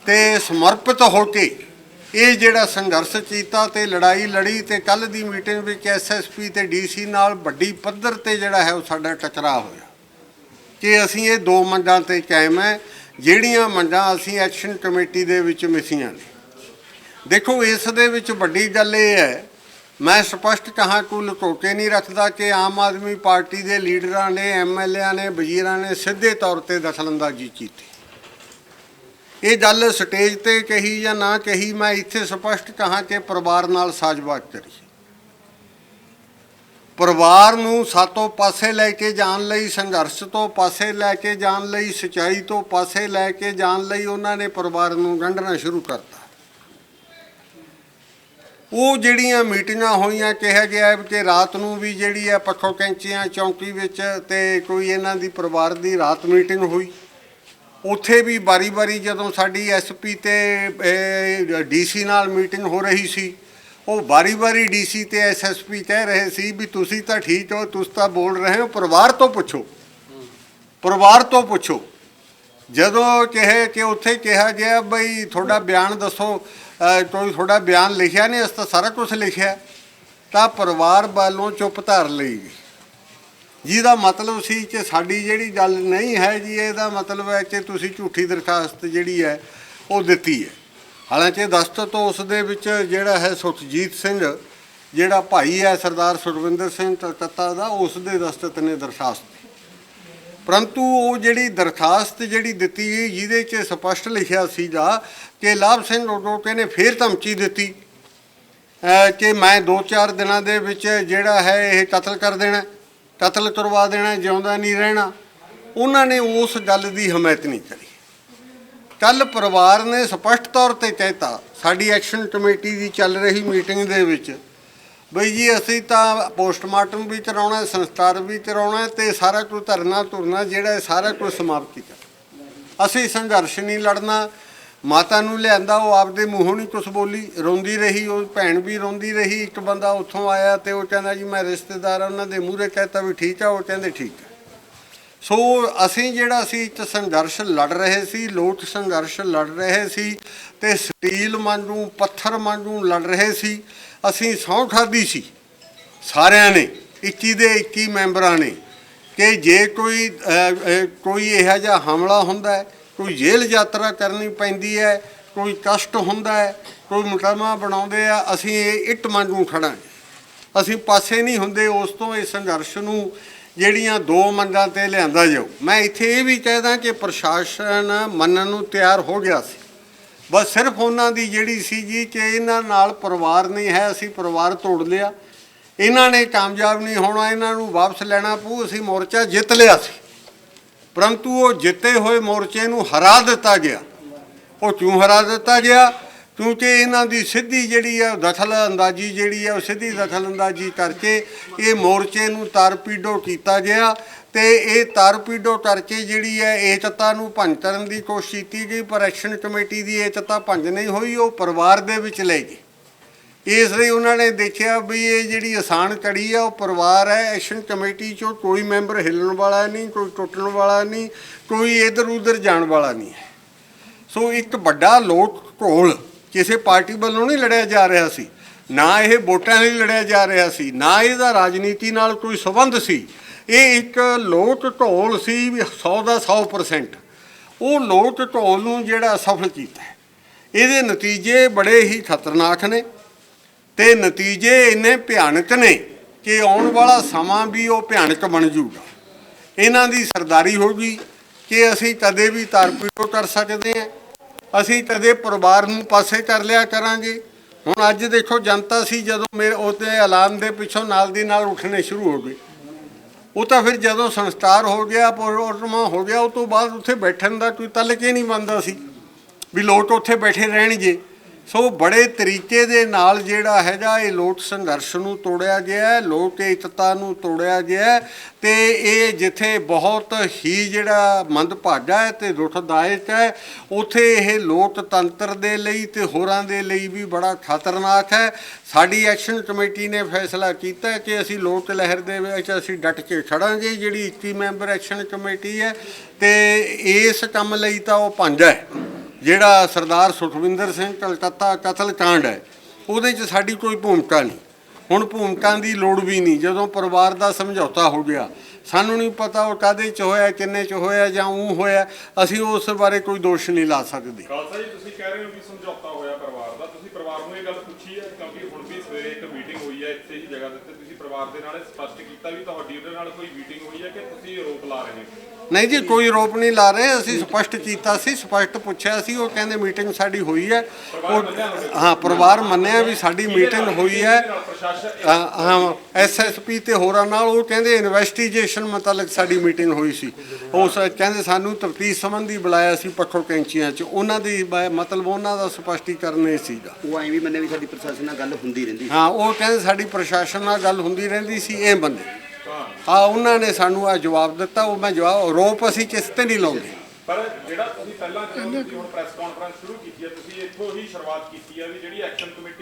Speaker 1: ਤੇ ਸਮਰਪਿਤ ਹੋ ਕੇ ਇਹ ਜਿਹੜਾ ਸੰਘਰਸ਼ ਕੀਤਾ ਤੇ ਲੜਾਈ ਲੜੀ ਤੇ ਕੱਲ ਦੀ ਮੀਟਿੰਗ ਵਿੱਚ ਐਸਐਸਪੀ ਤੇ ਡੀਸੀ ਨਾਲ ਵੱਡੀ ਪੱਧਰ ਤੇ ਜਿਹੜਾ ਹੈ ਉਹ ਸਾਡਾ ਟਕਰਾਅ ਹੋਇਆ। ਕਿ ਅਸੀਂ ਇਹ ਦੋ ਮੰਗਾਂ ਤੇ ਕਾਇਮ ਹੈ, ਜਿਹੜੀਆਂ ਮੰਗਾਂ ਅਸੀਂ ਐਕਸ਼ਨ ਕਮੇਟੀ ਦੇ ਵਿੱਚ ਮਿਸੀਆਂ ਨੇ। ਦੇਖੋ, ਇਸ ਦੇ ਵਿੱਚ ਵੱਡੀ ਗੱਲ ਇਹ ਹੈ, ਮੈਂ ਸਪਸ਼ਟ ਕਹਾਂ ਕੋਈ ਲੁਕੋ ਕੇ ਨਹੀਂ ਰੱਖਦਾ ਕਿ ਆਮ ਆਦਮੀ ਪਾਰਟੀ ਦੇ ਲੀਡਰਾਂ ਨੇ ਐਮਐਲਏਆਂ ਨੇ, ਵਜ਼ੀਰਾਂ ਨੇ ਸਿੱਧੇ ਤੌਰ ਤੇ ਦਖਲਅੰਦਾਜ਼ੀ ਕੀਤੀ। ਇਹ ਗੱਲ ਸਟੇਜ ਤੇ ਕਹੀ ਜਾਂ ਨਾ ਕਹੀ, ਮੈਂ ਇੱਥੇ ਸਪਸ਼ਟ ਕਹਾਂ ਕਿ ਪਰਿਵਾਰ ਨਾਲ ਸਾਜ਼ਬਾਜ਼ ਕਰੀ। ਪਰਿਵਾਰ ਨੂੰ ਸਾਤੋਂ ਪਾਸੇ ਲੈ ਕੇ ਜਾਣ ਲਈ, ਸੰਘਰਸ਼ ਤੋਂ ਪਾਸੇ ਲੈ ਕੇ ਜਾਣ ਲਈ, ਸਚਾਈ ਤੋਂ ਪਾਸੇ ਲੈ ਕੇ ਜਾਣ ਲਈ ਉਹਨਾਂ ਨੇ ਪਰਿਵਾਰ ਨੂੰ ਗੰਢਣਾ ਸ਼ੁਰੂ ਕਰਤਾ। ਉਹ ਜਿਹੜੀਆਂ ਮੀਟਿੰਗਾਂ ਹੋਈਆਂ, ਕਿਹਾ ਗਿਆ ਕਿ ਰਾਤ ਨੂੰ ਵੀ ਜਿਹੜੀ ਹੈ ਪੱਖੋ ਕੈਂਚੀਆਂ ਚੌਂਕੀ ਵਿੱਚ ਤੇ ਕੋਈ ਇਹਨਾਂ ਦੀ ਪਰਿਵਾਰ ਦੀ ਰਾਤ ਮੀਟਿੰਗ ਹੋਈ। ਉੱਥੇ ਵੀ ਬਾਰੀ-ਬਾਰੀ ਜਦੋਂ ਸਾਡੀ ਐਸਪੀ ਤੇ ਡੀਸੀ ਨਾਲ ਮੀਟਿੰਗ ਹੋ ਰਹੀ ਸੀ, ਉਹ ਬਾਰੀ-ਬਾਰੀ ਡੀਸੀ ਤੇ ਐਸਐਸਪੀ ਕਹਿ ਰਹੇ ਸੀ ਵੀ ਤੁਸੀਂ ਤਾਂ ਠੀਕ ਹੋ, ਤੁਸੀਂ ਤਾਂ ਬੋਲ ਰਹੇ ਹੋ, ਪਰਿਵਾਰ ਤੋਂ ਪੁੱਛੋ। ਪਰਿਵਾਰ ਤੋਂ ਪੁੱਛੋ। ਜਦੋਂ ਕਹੇ, ਕਿ ਉੱਥੇ ਕਿਹਾ ਗਿਆ ਬਈ ਤੁਹਾਡਾ ਬਿਆਨ ਦੱਸੋ ਤੁਸੀਂ ਤੁਹਾਡਾ ਬਿਆਨ ਲਿਖਿਆ ਨਹੀਂ, ਅਸੀਂ ਤਾਂ ਸਾਰਾ ਕੁਝ ਲਿਖਿਆ। ਤਾਂ ਪਰਿਵਾਰ ਵੱਲੋਂ ਚੁੱਪ ਧਾਰ ਲਈ ਗਈ। ਜਿਹਦਾ ਮਤਲਬ ਸੀ ਕਿ ਸਾਡੀ ਜਿਹੜੀ ਗੱਲ ਨਹੀਂ ਹੈ ਜੀ, ਇਹਦਾ ਮਤਲਬ ਹੈ ਕਿ ਤੁਸੀਂ ਝੂਠੀ ਦਰਖਾਸਤ ਜਿਹੜੀ ਹੈ, ਉਹ ਦਿੱਤੀ ਹੈ। ਹਾਲਾਂਕਿ ਦਸਤਖਤ ਉਸ ਦੇ ਵਿੱਚ ਜਿਹੜਾ ਹੈ ਸੁਖਜੀਤ ਸਿੰਘ, ਜਿਹੜਾ ਭਾਈ ਹੈ ਸਰਦਾਰ ਸੁਰਵਿੰਦਰ ਸਿੰਘ ਕਲਕੱਤਾ ਦਾ, ਉਸ ਦੇ ਦਸਤਖਤ ਨੇ ਦਰਖਾਸਤ ਪਰੰਤੂ ਉਹ ਜਿਹੜੀ ਦਰਖਾਸਤ ਜਿਹੜੀ ਦਿੱਤੀ ਗਈ, ਜਿਹਦੇ 'ਚ ਸਪਸ਼ਟ ਲਿਖਿਆ ਸੀਗਾ ਕਿ ਲਾਭ ਸਿੰਘ ਰੋਡੋਕੇ ਨੇ ਫੇਰ ਧਮਕੀ ਦਿੱਤੀ ਕਿ ਮੈਂ 2-4 ਦਿਨਾਂ ਦੇ ਵਿੱਚ ਜਿਹੜਾ ਹੈ ਇਹ ਕਤਲ ਕਰ ਦੇਣਾ। ਕਤਲ ਕਰਵਾ ਦੇਣਾ, ਜਿਉਂਦਾ ਨਹੀਂ ਰਹਿਣਾ। ਉਹਨਾਂ ਨੇ ਉਸ ਗੱਲ ਦੀ ਹਮਾਇਤ ਨਹੀਂ ਕਰੀ। ਕੱਲ ਪਰਿਵਾਰ ਨੇ ਸਪਸ਼ਟ ਤੌਰ ਤੇ ਕਹਿਤਾ, ਸਾਡੀ ਐਕਸ਼ਨ ਕਮੇਟੀ ਦੀ ਚੱਲ ਰਹੀ ਮੀਟਿੰਗ ਦੇ ਵਿੱਚ, ਬਈ ਜੀ ਅਸੀਂ ਤਾਂ ਪੋਸਟਮਾਰਟਮ ਵੀ ਕਰਾਉਣਾ, ਸੰਸਕਾਰ ਵੀ ਕਰਾਉਣਾ ਹੈ ਤੇ ਸਾਰਾ ਕੁਝ ਧਰਨਾ ਤੁਰਨਾ ਜਿਹੜਾ ਹੈ ਸਾਰਾ ਕੁਝ ਸਮਾਪਤੀ ਕਰ। ਅਸੀਂ ਸੰਘਰਸ਼ ਨਹੀਂ ਲੜਨਾ ਮਾਤਾ ਨੂੰ ਲਿਆਂਦਾ, ਉਹ ਆਪਦੇ ਮੂੰਹੋਂ ਨਹੀਂ ਕੁਝ ਬੋਲੀ। ਰੋਂਦੀ ਰਹੀ, ਉਹ ਭੈਣ ਵੀ ਰੋਂਦੀ ਰਹੀ। ਇੱਕ ਬੰਦਾ ਉੱਥੋਂ ਆਇਆ ਤੇ ਉਹ ਕਹਿੰਦਾ ਜੀ, ਮੈਂ ਰਿਸ਼ਤੇਦਾਰ ਆ, ਉਹਨਾਂ ਦੇ ਮੂਹਰੇ ਕਹਿਤਾ ਵੀ ਠੀਕ ਆ, ਉਹ ਕਹਿੰਦੇ ਠੀਕ ਆ। ਸੋ ਅਸੀਂ ਜਿਹੜਾ ਸੀ, ਇੱਕ ਸੰਘਰਸ਼ ਲੜ ਰਹੇ ਸੀ ਲੋਕ ਸੰਘਰਸ਼ ਲੜ ਰਹੇ ਸੀ ਤੇ ਸਟੀਲ ਵਾਂਗੂ ਪੱਥਰ ਵਾਂਗੂ ਲੜ ਰਹੇ ਸੀ। ਅਸੀਂ ਸਹੁੰ ਖਾਦੀ ਸੀ, ਸਾਰਿਆਂ ਨੇ 21 ਦੇ 21 ਮੈਂਬਰਾਂ ਨੇ, ਕਿ ਜੇ ਕੋਈ ਕੋਈ ਇਹੋ ਜਿਹਾ ਹਮਲਾ ਹੁੰਦਾ ਹੈ ਕੋਈ ਜੇਲ੍ਹ ਯਾਤਰਾ ਕਰਨੀ ਪੈਂਦੀ ਹੈ, ਕੋਈ ਕਸ਼ਟ ਹੁੰਦਾ ਹੈ, ਕੋਈ ਮੁਕੱਦਮਾ ਬਣਾਉਂਦੇ ਆ, ਅਸੀਂ ਇਹ ਇੱਟ ਵਾਂਗੂ ਖੜਾਂਗੇ ਅਸੀਂ ਪਾਸੇ ਨਹੀਂ ਹੁੰਦੇ, ਉਸ ਤੋਂ ਇਹ ਸੰਘਰਸ਼ ਨੂੰ ਜਿਹੜੀਆਂ ਦੋ ਮੰਗਾਂ ਤੇ ਲਿਆਂਦਾ ਜਾਊ। ਮੈਂ ਇੱਥੇ ਇਹ ਵੀ ਕਹਿਦਾ ਕਿ ਪ੍ਰਸ਼ਾਸਨ ਮੰਨਣ ਨੂੰ ਤਿਆਰ ਹੋ ਗਿਆ ਸੀ। ਬਸ ਸਿਰਫ ਉਹਨਾਂ ਦੀ ਜਿਹੜੀ ਸੀ ਜੀ ਕਿ ਇਹਨਾਂ ਨਾਲ ਪਰਿਵਾਰ ਨਹੀਂ ਹੈ, ਅਸੀਂ ਪਰਿਵਾਰ ਤੋੜ ਲਿਆ। ਇਹਨਾਂ ਨੇ ਕਾਮਯਾਬ ਨਹੀਂ ਹੋਣਾ, ਇਹਨਾਂ ਨੂੰ ਵਾਪਸ ਲੈਣਾ ਪਊ, ਅਸੀਂ ਮੋਰਚਾ ਜਿੱਤ ਲਿਆ ਸੀ। ਪਰੰਤੂ ਉਹ ਜਿੱਤੇ ਹੋਏ ਮੋਰਚੇ ਨੂੰ ਹਰਾ ਦਿੱਤਾ ਗਿਆ। ਉਹ ਕਿਉਂ ਹਰਾ ਦਿੱਤਾ ਗਿਆ? ਕਿਉਂਕਿ ਇਹਨਾਂ ਦੀ ਸਿੱਧੀ ਜਿਹੜੀ ਹੈ ਦਖਲ ਅੰਦਾਜ਼ੀ ਜਿਹੜੀ ਹੈ ਉਹ ਸਿੱਧੀ ਦਖਲ ਅੰਦਾਜ਼ੀ ਕਰਕੇ ਇਹ ਮੋਰਚੇ ਨੂੰ ਤਾਰਪੀਡੋ ਕੀਤਾ ਗਿਆ ਤੇ ਇਹ ਤਾਰਪੀਡੋ ਕਰਕੇ ਜਿਹੜੀ ਹੈ ਏਕਤਾ ਨੂੰ ਭੰਜ ਕਰਨ ਦੀ ਕੋਸ਼ਿਸ਼ ਕੀਤੀ ਗਈ, ਪਰ ਐਕਸ਼ਨ ਕਮੇਟੀ ਦੀ ਏਕਤਾ ਭੰਜ ਨਹੀਂ ਹੋਈ, ਉਹ ਪਰਿਵਾਰ ਦੇ ਵਿੱਚ ਲੈ ਗਈ। ਇਸ ਲਈ ਉਹਨਾਂ ਨੇ ਦੇਖਿਆ ਵੀ ਇਹ ਜਿਹੜੀ ਆਸਾਨ ਕੜੀ ਆ, ਉਹ ਪਰਿਵਾਰ ਹੈ, ਐਕਸ਼ਨ ਕਮੇਟੀ ਚੋਂ ਕੋਈ ਮੈਂਬਰ ਹਿੱਲਣ ਵਾਲਾ ਨਹੀਂ, ਕੋਈ ਟੁੱਟਣ ਵਾਲਾ ਨਹੀਂ, ਕੋਈ ਇਧਰ ਉਧਰ ਜਾਣ ਵਾਲਾ ਨਹੀਂ ਹੈ। ਸੋ ਇੱਕ ਵੱਡਾ ਲੋਕ ਢੋਲ ਕਿਸੇ ਪਾਰਟੀ ਵੱਲੋਂ ਨਹੀਂ ਲੜਿਆ ਜਾ ਰਿਹਾ ਸੀ। ਨਾ ਇਹ ਵੋਟਾਂ ਲਈ ਲੜਿਆ ਜਾ ਰਿਹਾ ਸੀ, ਨਾ ਇਹਦਾ ਰਾਜਨੀਤੀ ਨਾਲ ਕੋਈ ਸੰਬੰਧ ਸੀ। ਇਹ ਇੱਕ ਲੋਕ ਢੋਲ ਸੀ ਵੀ 100 ਦਾ 100% ਉਹ ਲੋਕ ਢੋਲ ਨੂੰ ਜਿਹੜਾ ਸਫਲ ਕੀਤਾ ਇਹਦੇ ਨਤੀਜੇ ਬੜੇ ਹੀ ਖਤਰਨਾਕ ਨੇ। ਤੇ ਨਤੀਜੇ ਇੰਨੇ ਭਿਆਨਕ ਨੇ ਕਿ ਆਉਣ ਵਾਲਾ ਸਮਾਂ ਵੀ ਉਹ ਭਿਆਨਕ ਬਣ ਜਾਊਗਾ। ਇਹਨਾਂ ਦੀ ਸਰਦਾਰੀ ਹੋਗੀ ਕਿ ਅਸੀਂ ਕਦੇ ਵੀ ਤਾਰਪੀਟੋ ਕਰ ਸਕਦੇ ਹਾਂ। ਅਸੀਂ ਕਦੇ ਪਰਿਵਾਰ ਨੂੰ ਪਾਸੇ ਕਰ ਲਿਆ ਕਰਾਂਗੇ। ਹੁਣ ਅੱਜ ਦੇਖੋ, ਜਨਤਾ ਸੀ ਜਦੋਂ ਮੇਰੇ ਉਹਦੇ ਐਲਾਨ ਦੇ ਪਿੱਛੋਂ ਨਾਲ ਦੀ ਨਾਲ ਉੱਠਣੇ ਸ਼ੁਰੂ ਹੋ ਗਏ। ਉਹ ਤਾਂ ਫਿਰ ਜਦੋਂ ਸੰਸਕਾਰ ਹੋ ਗਿਆ ਪ੍ਰੋਗਰਾਮ ਹੋ ਗਿਆ, ਉਹ ਤੋਂ ਬਾਅਦ ਉੱਥੇ ਬੈਠਣ ਦਾ ਕੋਈ ਤਲਕ ਹੀ ਨਹੀਂ ਬੰਦਾ ਸੀ ਵੀ ਲੋਕ ਉੱਥੇ ਬੈਠੇ ਰਹਿਣਗੇ। ਸੋ ਬੜੇ ਤਰੀਕੇ ਦੇ ਨਾਲ ਜਿਹੜਾ ਹੈਗਾ ਇਹ ਲੋਕ ਸੰਘਰਸ਼ ਨੂੰ ਤੋੜਿਆ ਗਿਆ ਲੋਕ ਏਕਤਾ ਨੂੰ ਤੋੜਿਆ ਗਿਆ ਹੈ ਤੇ ਇਹ ਜਿੱਥੇ ਬਹੁਤ ਹੀ ਜਿਹੜਾ ਮੰਦਭਾਗਾ ਹੈ ਤੇ ਦੁਖਦਾਇਕ ਹੈ, ਉਥੇ ਇਹ ਲੋਕਤੰਤਰ ਦੇ ਲਈ ਤੇ ਹੋਰਾਂ ਦੇ ਲਈ ਵੀ ਬੜਾ ਖਤਰਨਾਕ ਹੈ। ਸਾਡੀ ਐਕਸ਼ਨ ਕਮੇਟੀ ਨੇ ਫੈਸਲਾ ਕੀਤਾ ਕਿ ਅਸੀਂ ਲੋਕ ਲਹਿਰ ਦੇ ਵਿੱਚ ਅਸੀਂ ਡਟ ਕੇ ਖੜਾਂਗੇ, ਜਿਹੜੀ 21 ਮੈਂਬਰ ਐਕਸ਼ਨ ਕਮੇਟੀ ਹੈ ਤੇ ਇਸ ਕੰਮ ਲਈ ਤਾਂ ਉਹ ਪੰਜ ਹੈ। ਜਿਹੜਾ ਸਰਦਾਰ ਸੁਖਵਿੰਦਰ ਸਿੰਘ ਕਲਕੱਤਾ ਕਤਲ ਕਾਂਡ ਹੈ, ਉਹਦੇ 'ਚ ਸਾਡੀ ਕੋਈ ਭੂਮਿਕਾ ਨਹੀਂ। ਹੁਣ ਭੂਮਿਕਾ ਦੀ ਲੋੜ ਵੀ ਨਹੀਂ। ਜਦੋਂ ਪਰਿਵਾਰ ਦਾ ਸਮਝੌਤਾ ਹੋ ਗਿਆ, ਸਾਨੂੰ ਨਹੀਂ ਪਤਾ ਉਹ ਕਾਦੇ 'ਚ ਹੋਇਆ, ਕਿੰਨੇ 'ਚ ਹੋਇਆ ਜਾਂ ਉਹ ਹੋਇਆ, ਅਸੀਂ ਉਸ ਬਾਰੇ ਕੋਈ ਦੋਸ਼ ਨਹੀਂ ਲਾ ਸਕਦੇ।
Speaker 5: ਖਾਲਸਾ ਜੀ, ਤੁਸੀਂ ਕਹਿ ਰਹੇ ਹੋ ਕਿ ਸਮਝੌਤਾ ਹੋਇਆ ਪਰਿਵਾਰ ਹੋਈ ਹੈ ਇੱਥੇ ਹੀ ਜਗ੍ਹਾ ਦੇ ਉੱਤੇ ਤੁਸੀਂ ਪਰਿਵਾਰ ਦੇ ਨਾਲ ਇਹ ਸਪਸ਼ਟ ਕੀਤਾ ਵੀ ਤੁਹਾਡੀ ਉਹਦੇ ਨਾਲ ਕੋਈ ਮੀਟਿੰਗ ਹੋਈ ਹੈ ਕਿ ਤੁਸੀਂ ਆਰੋਪ ਲਾ ਰਹੇ ਹੋ?
Speaker 1: ਨਹੀਂ ਜੀ ਕੋਈ ਆਰੋਪ ਨਹੀਂ ਲਾ ਰਹੇ। ਅਸੀਂ ਸਪਸ਼ਟ ਕੀਤਾ ਸੀ ਸਪਸ਼ਟ ਪੁੱਛਿਆ ਸੀ। ਉਹ ਕਹਿੰਦੇ ਮੀਟਿੰਗ ਸਾਡੀ ਹੋਈ ਹੈ। ਉਹ ਹਾਂ ਪਰਿਵਾਰ ਮੰਨਿਆ ਵੀ ਸਾਡੀ ਮੀਟਿੰਗ ਹੋਈ ਹੈ। ਹਾਂ, ਹਾਂ ਐਸਐਸਪੀ ਤੇ ਹੋਰਾਂ ਨਾਲ। ਉਹ ਕਹਿੰਦੇ ਇਨਵੈਸਟੀਗੇਸ਼ਨ ਮੁਤਲਕ ਸਾਡੀ ਮੀਟਿੰਗ ਹੋਈ ਸੀ। ਉਹ ਸ- ਕਹਿੰਦੇ ਸਾਨੂੰ ਤਫਤੀਸ਼ ਸੰਬੰਧੀ ਬੁਲਾਇਆ ਸੀ ਪੱਖੋ ਕੈਂਚੀਆਂ 'ਚ। ਉਹਨਾਂ ਦੀ ਬ- ਮਤਲਬ ਉਹਨਾਂ ਦਾ ਸਪਸ਼ਟੀਕਰਨ ਇਹ ਸੀਗਾ।
Speaker 6: ਉਹ ਐਂ ਵੀ ਮੰਨੇ ਵੀ ਸਾਡੀ ਪ੍ਰਸ਼ਾਸਨ ਨਾਲ ਗੱਲ ਹੁੰਦੀ ਰਹਿੰਦੀ
Speaker 1: ਹਾਂ ਉਹ ਕਹਿੰਦੇ ਸਾਡੀ ਪ੍ਰਸ਼ਾਸਨ ਨਾਲ ਗੱਲ ਹੁੰਦੀ ਰਹਿੰਦੀ ਸੀ ਇਹ ਬੰਦੇ। ਹਾਂ, ਉਹਨਾਂ ਨੇ ਸਾਨੂੰ ਆ ਜਵਾਬ ਦਿੱਤਾ, ਉਹ ਮੈਂ ਜਵਾਬ ਆਰੋਪ ਅਸੀਂ ਕਿਸ ਤੇ ਨਹੀਂ ਲਾਉਂਦੇ।
Speaker 5: ਪਰ ਜਿਹੜਾ ਤੁਸੀਂ ਪਹਿਲਾਂ ਜਦੋਂ ਪ੍ਰੈਸ ਕਾਨਫਰੰਸ ਸ਼ੁਰੂ ਕੀਤੀ ਹੈ, ਤੁਸੀਂ ਇੱਥੋਂ ਹੀ ਸ਼ੁਰੂਆਤ ਕੀਤੀ ਹੈ ਵੀ ਜਿਹੜੀ ਐਕਸ਼ਨ ਕਮੇਟੀ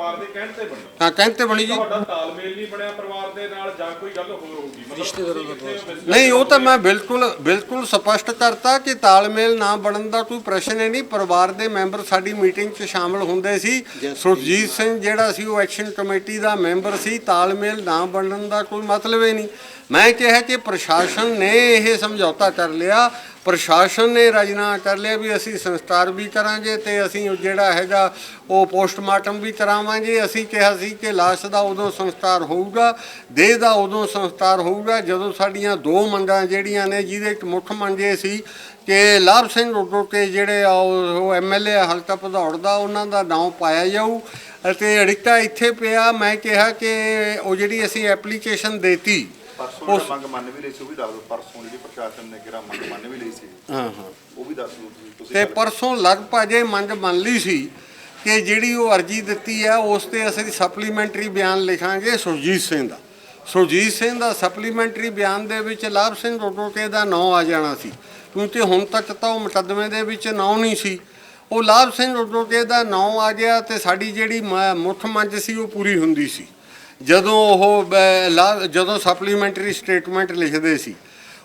Speaker 5: ਪਰਿਵਾਰ ਦੇ ਕਹਿਣ ਤੇ ਬਣੀ।
Speaker 1: ਹਾਂ ਕਹਿੰਦੇ ਬਣੀ ਜੀ।
Speaker 5: ਤੁਹਾਡਾ ਤਾਲਮੇਲ ਨਹੀਂ ਬਣਿਆ ਪਰਿਵਾਰ ਦੇ ਨਾਲ ਜਾਂ ਕੋਈ ਗੱਲ ਹੋਰ ਹੋਊਗੀ। ਰਿਸ਼ਤੇਦਾਰਾਂ ਦਾ
Speaker 1: ਨਹੀਂ ਉਹ ਤਾਂ ਮੈਂ ਬਿਲਕੁਲ ਬਿਲਕੁਲ ਸਪਸ਼ਟ ਕਰਤਾ ਕਿ ਤਾਲਮੇਲ ਨਾ ਬਣਨ ਦਾ ਕੋਈ ਪ੍ਰਸ਼ਨ ਹੀ ਨਹੀਂ। ਪਰਿਵਾਰ ਦੇ ਮੈਂਬਰ ਸਾਡੀ ਮੀਟਿੰਗ 'ਚ ਸ਼ਾਮਲ ਹੁੰਦੇ ਸੀ। ਸੁਰਜੀਤ ਸਿੰਘ ਜਿਹੜਾ ਸੀ ਉਹ ਐਕਸ਼ਨ ਕਮੇਟੀ ਦਾ ਮੈਂਬਰ ਸੀ। ਤਾਲਮੇਲ ਨਾ ਬਣਨ ਦਾ ਕੋਈ ਮਤਲਬ ਹੀ ਨਹੀਂ। ਮੈਂ ਕਿਹਾ ਕਿ ਪ੍ਰਸ਼ਾਸਨ ਨੇ ਇਹ ਸਮਝੌਤਾ ਕਰ ਲਿਆ, ਪ੍ਰਸ਼ਾਸਨ ਨੇ ਰਾਜੀਨਾਮਾ ਕਰ ਲਿਆ ਵੀ ਅਸੀਂ ਸੰਸਕਾਰ ਵੀ ਕਰਾਂਗੇ ਤੇ ਅਸੀਂ ਜਿਹੜਾ ਹੈਗਾ ਉਹ ਪੋਸਟਮਾਰਟਮ ਵੀ ਕਰਾਵਾਂਗੇ। ਅਸੀਂ ਕਿਹਾ ਸੀ ਕਿ ਲਾਸ਼ ਦਾ ਉਦੋਂ ਸੰਸਕਾਰ ਹੋਊਗਾ, ਦੇਹ ਦਾ ਉਦੋਂ ਸੰਸਕਾਰ ਹੋਊਗਾ, ਜਦੋਂ ਸਾਡੀਆਂ ਦੋ ਮੰਗਾਂ ਜਿਹੜੀਆਂ ਨੇ, ਜਿਹਦੇ ਇੱਕ ਮੁੱਖ ਮੰਗ ਇਹ ਸੀ ਕਿ ਲਾਭ ਸਿੰਘ ਰੋਡੋ ਕੇ ਜਿਹੜੇ ਆ ਉਹ ਐਮਐਲਏ ਹਲਕਾ ਭਦੌੜ ਦਾ, ਉਹਨਾਂ ਦਾ ਨਾਮ ਪਾਇਆ ਜਾਊ ਅਤੇ ਅੜਿੱਕਾ ਇੱਥੇ ਪਿਆ। ਮੈਂ ਕਿਹਾ ਕਿ ਉਹ ਜਿਹੜੀ ਅਸੀਂ ਐਪਲੀਕੇਸ਼ਨ ਦੇਤੀ
Speaker 2: ਪਰਸੋਂ
Speaker 1: ਉਸ-
Speaker 2: ਮੰਗ ਮੰਨ ਵੀ ਲਈ ਸੀ ਉਹ ਵੀ ਦੱਸ ਦਿਓ ਪਰਸੋਂ ਜਿਹੜੀ ਪ੍ਰਸ਼ਾਸਨ ਨੇ ਕਿਹੜਾ ਮੰਗ ਮੰਨ ਵੀ ਲਈ ਸੀ।
Speaker 1: ਹਾਂ ਹਾਂ।
Speaker 2: ਉਹ ਵੀ ਦੱਸ ਦਿਓ ਤੁਸੀਂ ਤੁਸੀਂ
Speaker 1: ਤੇ ਪਰਸੋਂ ਲਗਭਗ ਇਹ ਮੰਗ ਮੰਨ ਲਈ ਸੀ ਕਿ ਜਿਹੜੀ ਉਹ ਅਰਜੀ ਦਿੱਤੀ ਹੈ ਉਸ ਤੇ ਅਸੀਂ ਸਪਲੀਮੈਂਟਰੀ ਬਿਆਨ ਲਿਖਾਂਗੇ ਸੁਰਜੀਤ ਸਿੰਘ ਦਾ। ਸੁਰਜੀਤ ਸਿੰਘ ਦਾ ਸਪਲੀਮੈਂਟਰੀ ਬਿਆਨ ਦੇ ਵਿੱਚ ਲਾਭ ਸਿੰਘ ਰੋਟੋਕੇ ਦਾ ਨਾਂ ਆ ਜਾਣਾ ਸੀ। ਕਿਉਂਕਿ ਹੁਣ ਤੱਕ ਤਾਂ ਉਹ ਮੁਕੱਦਮੇ ਦੇ ਵਿੱਚ ਨਾਂ ਨਹੀਂ ਸੀ। ਉਹ ਲਾਭ ਸਿੰਘ ਰੋਟੋਕੇ ਦਾ ਨਾਂ ਆ ਗਿਆ ਤੇ ਸਾਡੀ ਜਿਹੜੀ ਮ- ਮੁੱਖ ਮੰਗ ਸੀ ਉਹ ਪੂਰੀ ਹੁੰਦੀ ਸੀ। ਜਦੋਂ ਉਹ ਲਾ- ਜਦੋਂ ਸਪਲੀਮੈਂਟਰੀ ਸਟੇਟਮੈਂਟ ਲਿਖਦੇ ਸੀ,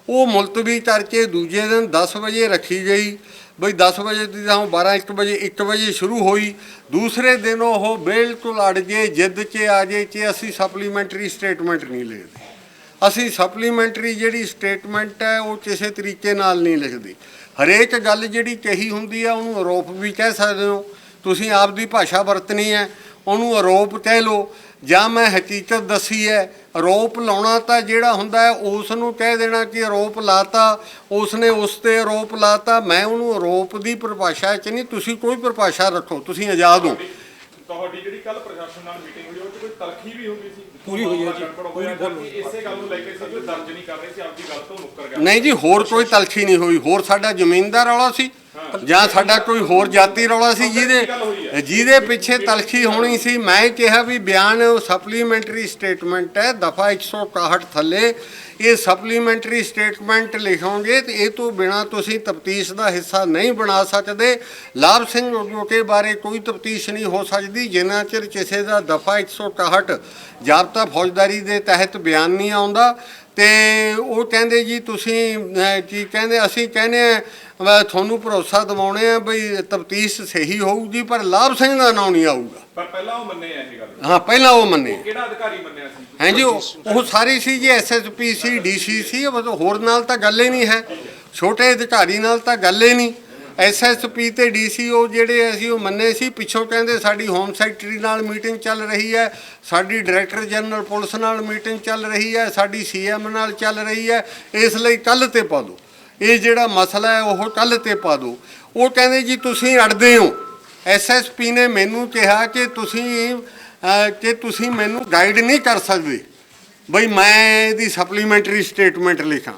Speaker 1: ਉਹ ਮੁਲਤਵੀ ਕਰਕੇ ਦੂਜੇ ਦਿਨ 10 ਵਜੇ ਰੱਖੀ ਗਈ। ਬਈ 10 ਵਜੇ ਦੀ ਤਾਂ 12 1 ਵਜੇ 1 ਵਜੇ ਸ਼ੁਰੂ ਹੋਈ। ਦੂਸਰੇ ਦਿਨ ਉਹ ਬਿਲਕੁਲ ਅੜ ਜੇ ਜਿੱਦ 'ਚ ਆ ਜੇ 'ਚ ਅਸੀਂ ਸਪਲੀਮੈਂਟਰੀ ਸਟੇਟਮੈਂਟ ਨਹੀਂ ਲਿਖਦੇ। ਅਸੀਂ ਸਪਲੀਮੈਂਟਰੀ ਜਿਹੜੀ ਸਟੇਟਮੈਂਟ ਹੈ, ਉਹ ਕਿਸੇ ਤਰੀਕੇ ਨਾਲ ਨਹੀਂ ਲਿਖਦੇ। ਹਰੇਕ ਗੱਲ ਜਿਹੜੀ ਕਹੀ ਹੁੰਦੀ ਆ, ਉਹਨੂੰ ਆਰੋਪ ਵੀ ਕਹਿ ਸਕਦੇ ਹੋ। ਤੁਸੀਂ ਆਪ ਦੀ ਭਾਸ਼ਾ ਵਰਤਣੀ ਹੈ, ਉਹਨੂੰ ਆਰੋਪ ਕਹਿ ਲਓ। ਜਾਂ ਮੈਂ ਹਕੀਕਤ ਦੱਸੀ ਹੈ ਆਰੋਪ ਲਾਉਣਾ ਤਾਂ ਜਿਹੜਾ ਹੁੰਦਾ ਹੈ ਉਸ ਨੂੰ ਕਹਿ ਦੇਣਾ ਕਿ ਆਰੋਪ ਲਾਤਾ ਉਸ ਨੇ ਉਸ ਤੇ ਆਰੋਪ ਲਾਤਾ ਮੈਂ ਉਹਨੂੰ ਆਰੋਪ ਦੀ ਪਰਿਭਾਸ਼ਾ 'ਚ ਨਹੀਂ ਤੁਸੀਂ ਕੋਈ ਪਰਿਭਾਸ਼ਾ ਰੱਖੋ ਤੁਸੀਂ ਆਜ਼ਾਦ ਹੋ।
Speaker 5: ਤੁਹਾਡੀ ਜਿਹੜੀ ਕੱਲ ਪ੍ਰਸ਼ਾਸਨ ਨਾਲ ਮੀਟਿੰਗ ਹੋਈ ਉਹ 'ਚ ਕੋਈ ਤਲਖੀ ਵੀ ਹੋ ਗਈ ਸੀ?
Speaker 4: ਪੂਰੀ ਹੋਈ ਹੈ ਜੀ,
Speaker 5: ਪੂਰੀ ਫੁੱਲ ਇਸੇ ਗੱਲ ਨੂੰ ਲੈ ਕੇ ਸੀ ਕੋਈ ਦਰਜ ਨਹੀਂ ਕਰ ਰਹੇ ਸੀ ਆਪਦੀ ਗੱਲ ਤੋਂ ਮੁੱਕਰ ਗਿਆ
Speaker 1: ਨਹੀਂ ਜੀ ਹੋਰ ਕੋਈ ਤਲਖੀ ਨਹੀਂ ਹੋਈ ਹੋਰ ਸਾਡਾ ਜ਼ਮੀਨ ਦਾ ਰੌਲਾ ਸੀ ਜਾਂ ਸਾਡਾ ਕੋਈ ਹੋਰ ਜਾਤੀ ਰੌਲਾ ਸੀ ਜਿਹਦੇ ਜਿਹਦੇ ਪਿੱਛੇ ਤਲਖੀ ਹੋਣੀ ਸੀ। ਮੈਂ ਕਿਹਾ ਵੀ ਬਿਆਨ ਸਪਲੀਮੈਂਟਰੀ ਸਟੇਟਮੈਂਟ ਹੈ। ਦਫਾ 161 ਥੱਲੇ ਇਹ ਸਪਲੀਮੈਂਟਰੀ ਸਟੇਟਮੈਂਟ ਲਿਖੋਗੇ ਤੇ ਇਹ ਤੋਂ ਬਿਨਾ ਤੁਸੀਂ ਤਫਤੀਸ਼ ਦਾ ਹਿੱਸਾ ਨਹੀਂ ਬਣਾ ਸਕਦੇ। ਲਾਭ ਸਿੰਘ ਉਦੋਕੇ ਬਾਰੇ ਕੋਈ ਤਫਤੀਸ਼ ਨਹੀਂ ਹੋ ਸਕਦੀ। ਜਿੰਨਾ ਚਿਰ ਕਿਸੇ ਦਾ ਦਫਾ 161 ਜਾਬਤਾ ਫੌਜਦਾਰੀ ਦੇ ਤਹਿਤ ਬਿਆਨ ਨਹੀਂ ਆਉਂਦਾ ਤੇ ਉਹ ਕਹਿੰਦੇ ਜੀ ਤੁਸੀਂ ਕੀ ਕਹਿੰਦੇ ਅਸੀਂ ਕਹਿੰਦੇ ਆ ਤੁਹਾਨੂੰ ਭਰੋਸਾ ਦਿਵਾਉਣੇ ਆ ਬਈ ਤਫਤੀਸ਼ ਸਹੀ ਹੋਊਗੀ ਪਰ ਲਾਭ ਸਿੰਘ ਦਾ ਨਾਂ ਨਹੀਂ ਆਊਗਾ।
Speaker 5: ਪਰ ਪਹਿਲਾਂ ਉਹ ਮੰਨੇ ਆ ਇਹ ਗੱਲ।
Speaker 1: ਹਾਂ ਪਹਿਲਾਂ ਉਹ ਮੰਨੇ
Speaker 5: ਕਿਹੜਾ ਅਧਿਕਾਰੀ ਮੰਨਿਆ ਸੀ?
Speaker 1: ਹੈ ਜੀ ਉਹ ਉਹ ਸਾਰੀ ਸੀ ਜੀ ਐਸਐਸਪੀ ਸੀ ਡੀਸੀ ਸੀ ਉਹ ਹੋਰ ਨਾਲ ਤਾਂ ਗੱਲ ਹੀ ਨਹੀਂ ਹੈ। ਛੋਟੇ ਅਧਿਕਾਰੀ ਨਾਲ ਤਾਂ ਗੱਲ ਹੀ ਨਹੀਂ। ਐਸਐਸਪੀ ਤੇ ਡੀਸੀ, ਉਹ ਜਿਹੜੇ ਅਸੀਂ ਉਹ ਮੰਨੇ ਸੀ, ਪਿੱਛੋਂ ਕਹਿੰਦੇ ਸਾਡੀ ਹੋਮ ਸੈਕਟਰੀ ਨਾਲ ਮੀਟਿੰਗ ਚੱਲ ਰਹੀ ਹੈ, ਸਾਡੀ ਡਾਇਰੈਕਟਰ ਜਨਰਲ ਪੁਲਿਸ ਨਾਲ ਮੀਟਿੰਗ ਚੱਲ ਰਹੀ ਹੈ, ਸਾਡੀ ਸੀਐਮ ਨਾਲ ਚੱਲ ਰਹੀ ਹੈ, ਇਸ ਲਈ ਕੱਲ ਤੇ ਪਾ ਦਿਓ ਇਹ ਜਿਹੜਾ ਮਸਲਾ ਹੈ, ਉਹ ਕੱਲ ਤੇ ਪਾ ਦਿਓ ਉਹ ਕਹਿੰਦੇ ਜੀ, ਤੁਸੀਂ ਅੜਦੇ ਹੋ। ਐਸਐਸਪੀ ਨੇ ਮੈਨੂੰ ਕਿਹਾ ਕਿ ਤੁਸੀਂ ਕਿ ਤੁਸੀਂ ਮੈਨੂੰ ਗਾਈਡ ਨਹੀਂ ਕਰ ਸਕਦੇ। ਬਈ ਮੈਂ ਇਹਦੀ ਸਪਲੀਮੈਂਟਰੀ ਸਟੇਟਮੈਂਟ ਲਿਖਾਂ।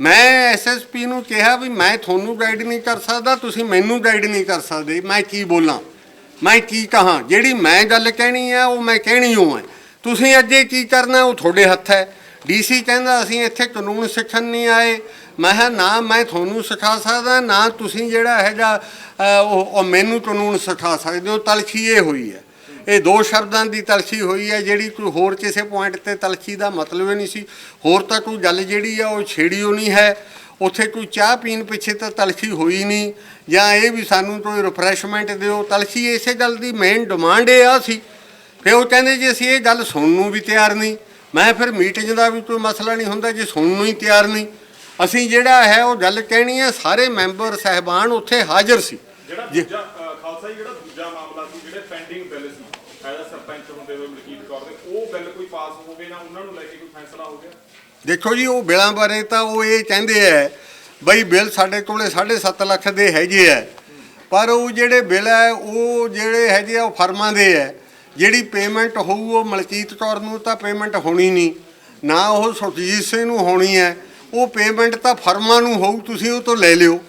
Speaker 1: ਮੈਂ ਐਸਐਸਪੀ ਨੂੰ ਕਿਹਾ ਵੀ ਮੈਂ ਤੁਹਾਨੂੰ ਗਾਈਡ ਨਹੀਂ ਕਰ ਸਕਦਾ, ਤੁਸੀਂ ਮੈਨੂੰ ਗਾਈਡ ਨਹੀਂ ਕਰ ਸਕਦੇ। ਮੈਂ ਕੀ ਬੋਲਾਂ? ਮੈਂ ਕੀ ਕਹਾਂ? ਜਿਹੜੀ ਮੈਂ ਗੱਲ ਕਹਿਣੀ ਹੈ ਉਹ ਮੈਂ ਕਹਿਣੀ ਹੋ ਤੁਸੀਂ ਅੱਗੇ ਕੀ ਕਰਨਾ, ਉਹ ਤੁਹਾਡੇ ਹੱਥ ਹੈ। ਡੀਸੀ ਕਹਿੰਦਾ, ਅਸੀਂ ਇੱਥੇ ਕਾਨੂੰਨ ਸਿੱਖਣ ਨਹੀਂ ਆਏ। ਮੈਂ ਕਿਹਾ, ਨਾ ਮੈਂ ਤੁਹਾਨੂੰ ਸਿਖਾ ਸਕਦਾ, ਨਾ ਤੁਸੀਂ ਜਿਹੜਾ ਹੈਗਾ ਉਹ ਉਹ ਮੈਨੂੰ ਕਾਨੂੰਨ ਸਿਖਾ ਸਕਦੇ ਹੋ। ਤਲਖੀ ਇਹ ਹੋਈ ਹੈ। ਇਹ ਦੋ ਸ਼ਬਦਾਂ ਦੀ ਤਲਖੀ ਹੋਈ ਹੈ ਜਿਹੜੀ ਕੋਈ ਹੋਰ ਕਿਸੇ ਪੁਆਇੰਟ ਤੇ ਤਲਖੀ ਦਾ ਮਤਲਬ ਹੀ ਨਹੀਂ ਸੀ। ਹੋਰ ਤਾਂ ਕੋਈ ਗੱਲ ਜਿਹੜੀ ਆ ਉਹ ਛੇੜੀ ਉਹ ਨਹੀਂ ਹੈ। ਉੱਥੇ ਕੋਈ ਚਾਹ ਪੀਣ ਪਿੱਛੇ ਤਾਂ ਤਲਖੀ ਹੋਈ ਨਹੀਂ। ਜਾਂ ਇਹ ਵੀ ਸਾਨੂੰ ਕੋਈ ਰਿਫਰੈਸ਼ਮੈਂਟ ਦਿਓ। ਤਲਖੀ ਇਸੇ ਗੱਲ ਦੀ ਮੇਨ ਡਿਮਾਂਡ ਇਹ ਆ ਸੀ। ਫਿਰ ਉਹ ਕਹਿੰਦੇ ਜੀ ਅਸੀਂ ਇਹ ਗੱਲ ਸੁਣਨ ਨੂੰ ਵੀ ਤਿਆਰ ਨਹੀਂ। ਮੈਂ ਫਿਰ ਮੀਟਿੰਗ ਦਾ ਵੀ ਕੋਈ ਮਸਲਾ ਨਹੀਂ ਹੁੰਦਾ ਜੇ ਸੁਣਨ ਨੂੰ ਹੀ ਤਿਆਰ ਨਹੀਂ। ਅਸੀਂ ਜਿਹੜਾ ਹੈ ਉਹ ਗੱਲ ਕਹਿਣੀ ਹੈ ਸਾਰੇ ਮੈਂਬਰ ਸਹਿਬਾਨ ਉੱਥੇ ਹਾਜ਼ਰ ਸੀ।
Speaker 5: ਜਿਹੜਾ ਖਾਲਸਾ ਜੀ ਜਿਹੜਾ ਦੂਜਾ ਮਾਮਲਾ ਸੀ ਜਿਹੜੇ ਪੈਂਡਿੰਗ ਬਿੱਲ ਸੀ ਐਜ਼ ਸਰਪੰਚ ਹੁੰਦੇ ਹੋਏ ਮਲਕੀਤ ਕੌਰ ਦੇ ਉਹ ਬਿੱਲ ਕੋਈ ਪਾਸ ਹੋ ਗਏ ਨਾ ਉਹਨਾਂ ਨੂੰ ਲੈ ਕੇ ਕੋਈ ਫੈਸਲਾ ਹੋ ਗਿਆ
Speaker 1: ਦੇਖੋ ਜੀ, ਉਹ ਬਿਲਾਂ ਬਾਰੇ ਤਾਂ ਉਹ ਇਹ ਕਹਿੰਦੇ ਐ ਬਈ ਬਿੱਲ ਸਾਡੇ ਕੋਲੇ 7.5 ਲੱਖ ਦੇ ਹੈਗੇ ਐ ਪਰ ਉਹ ਜਿਹੜੇ ਬਿੱਲ ਐ ਉਹ ਜਿਹੜੇ ਹੈਗੇ ਆ, ਉਹ ਫਰਮਾਂ ਦੇ ਐ ਜਿਹੜੀ ਪੇਮੈਂਟ ਹੋਊ, ਉਹ ਮਲਕੀਤ ਕੌਰ ਨੂੰ ਤਾਂ ਪੇਮੈਂਟ ਹੋਣੀ ਨਹੀਂ। ਨਾ ਉਹ ਸੁਖਜੀਤ ਸਿੰਘ ਨੂੰ ਹੋਣੀ ਐ ਉਹ ਪੇਮੈਂਟ ਤਾਂ ਫਰਮਾਂ ਨੂੰ ਹੋਊ, ਤੁਸੀਂ ਉਹ ਤੋਂ ਲੈ ਲਿਓ।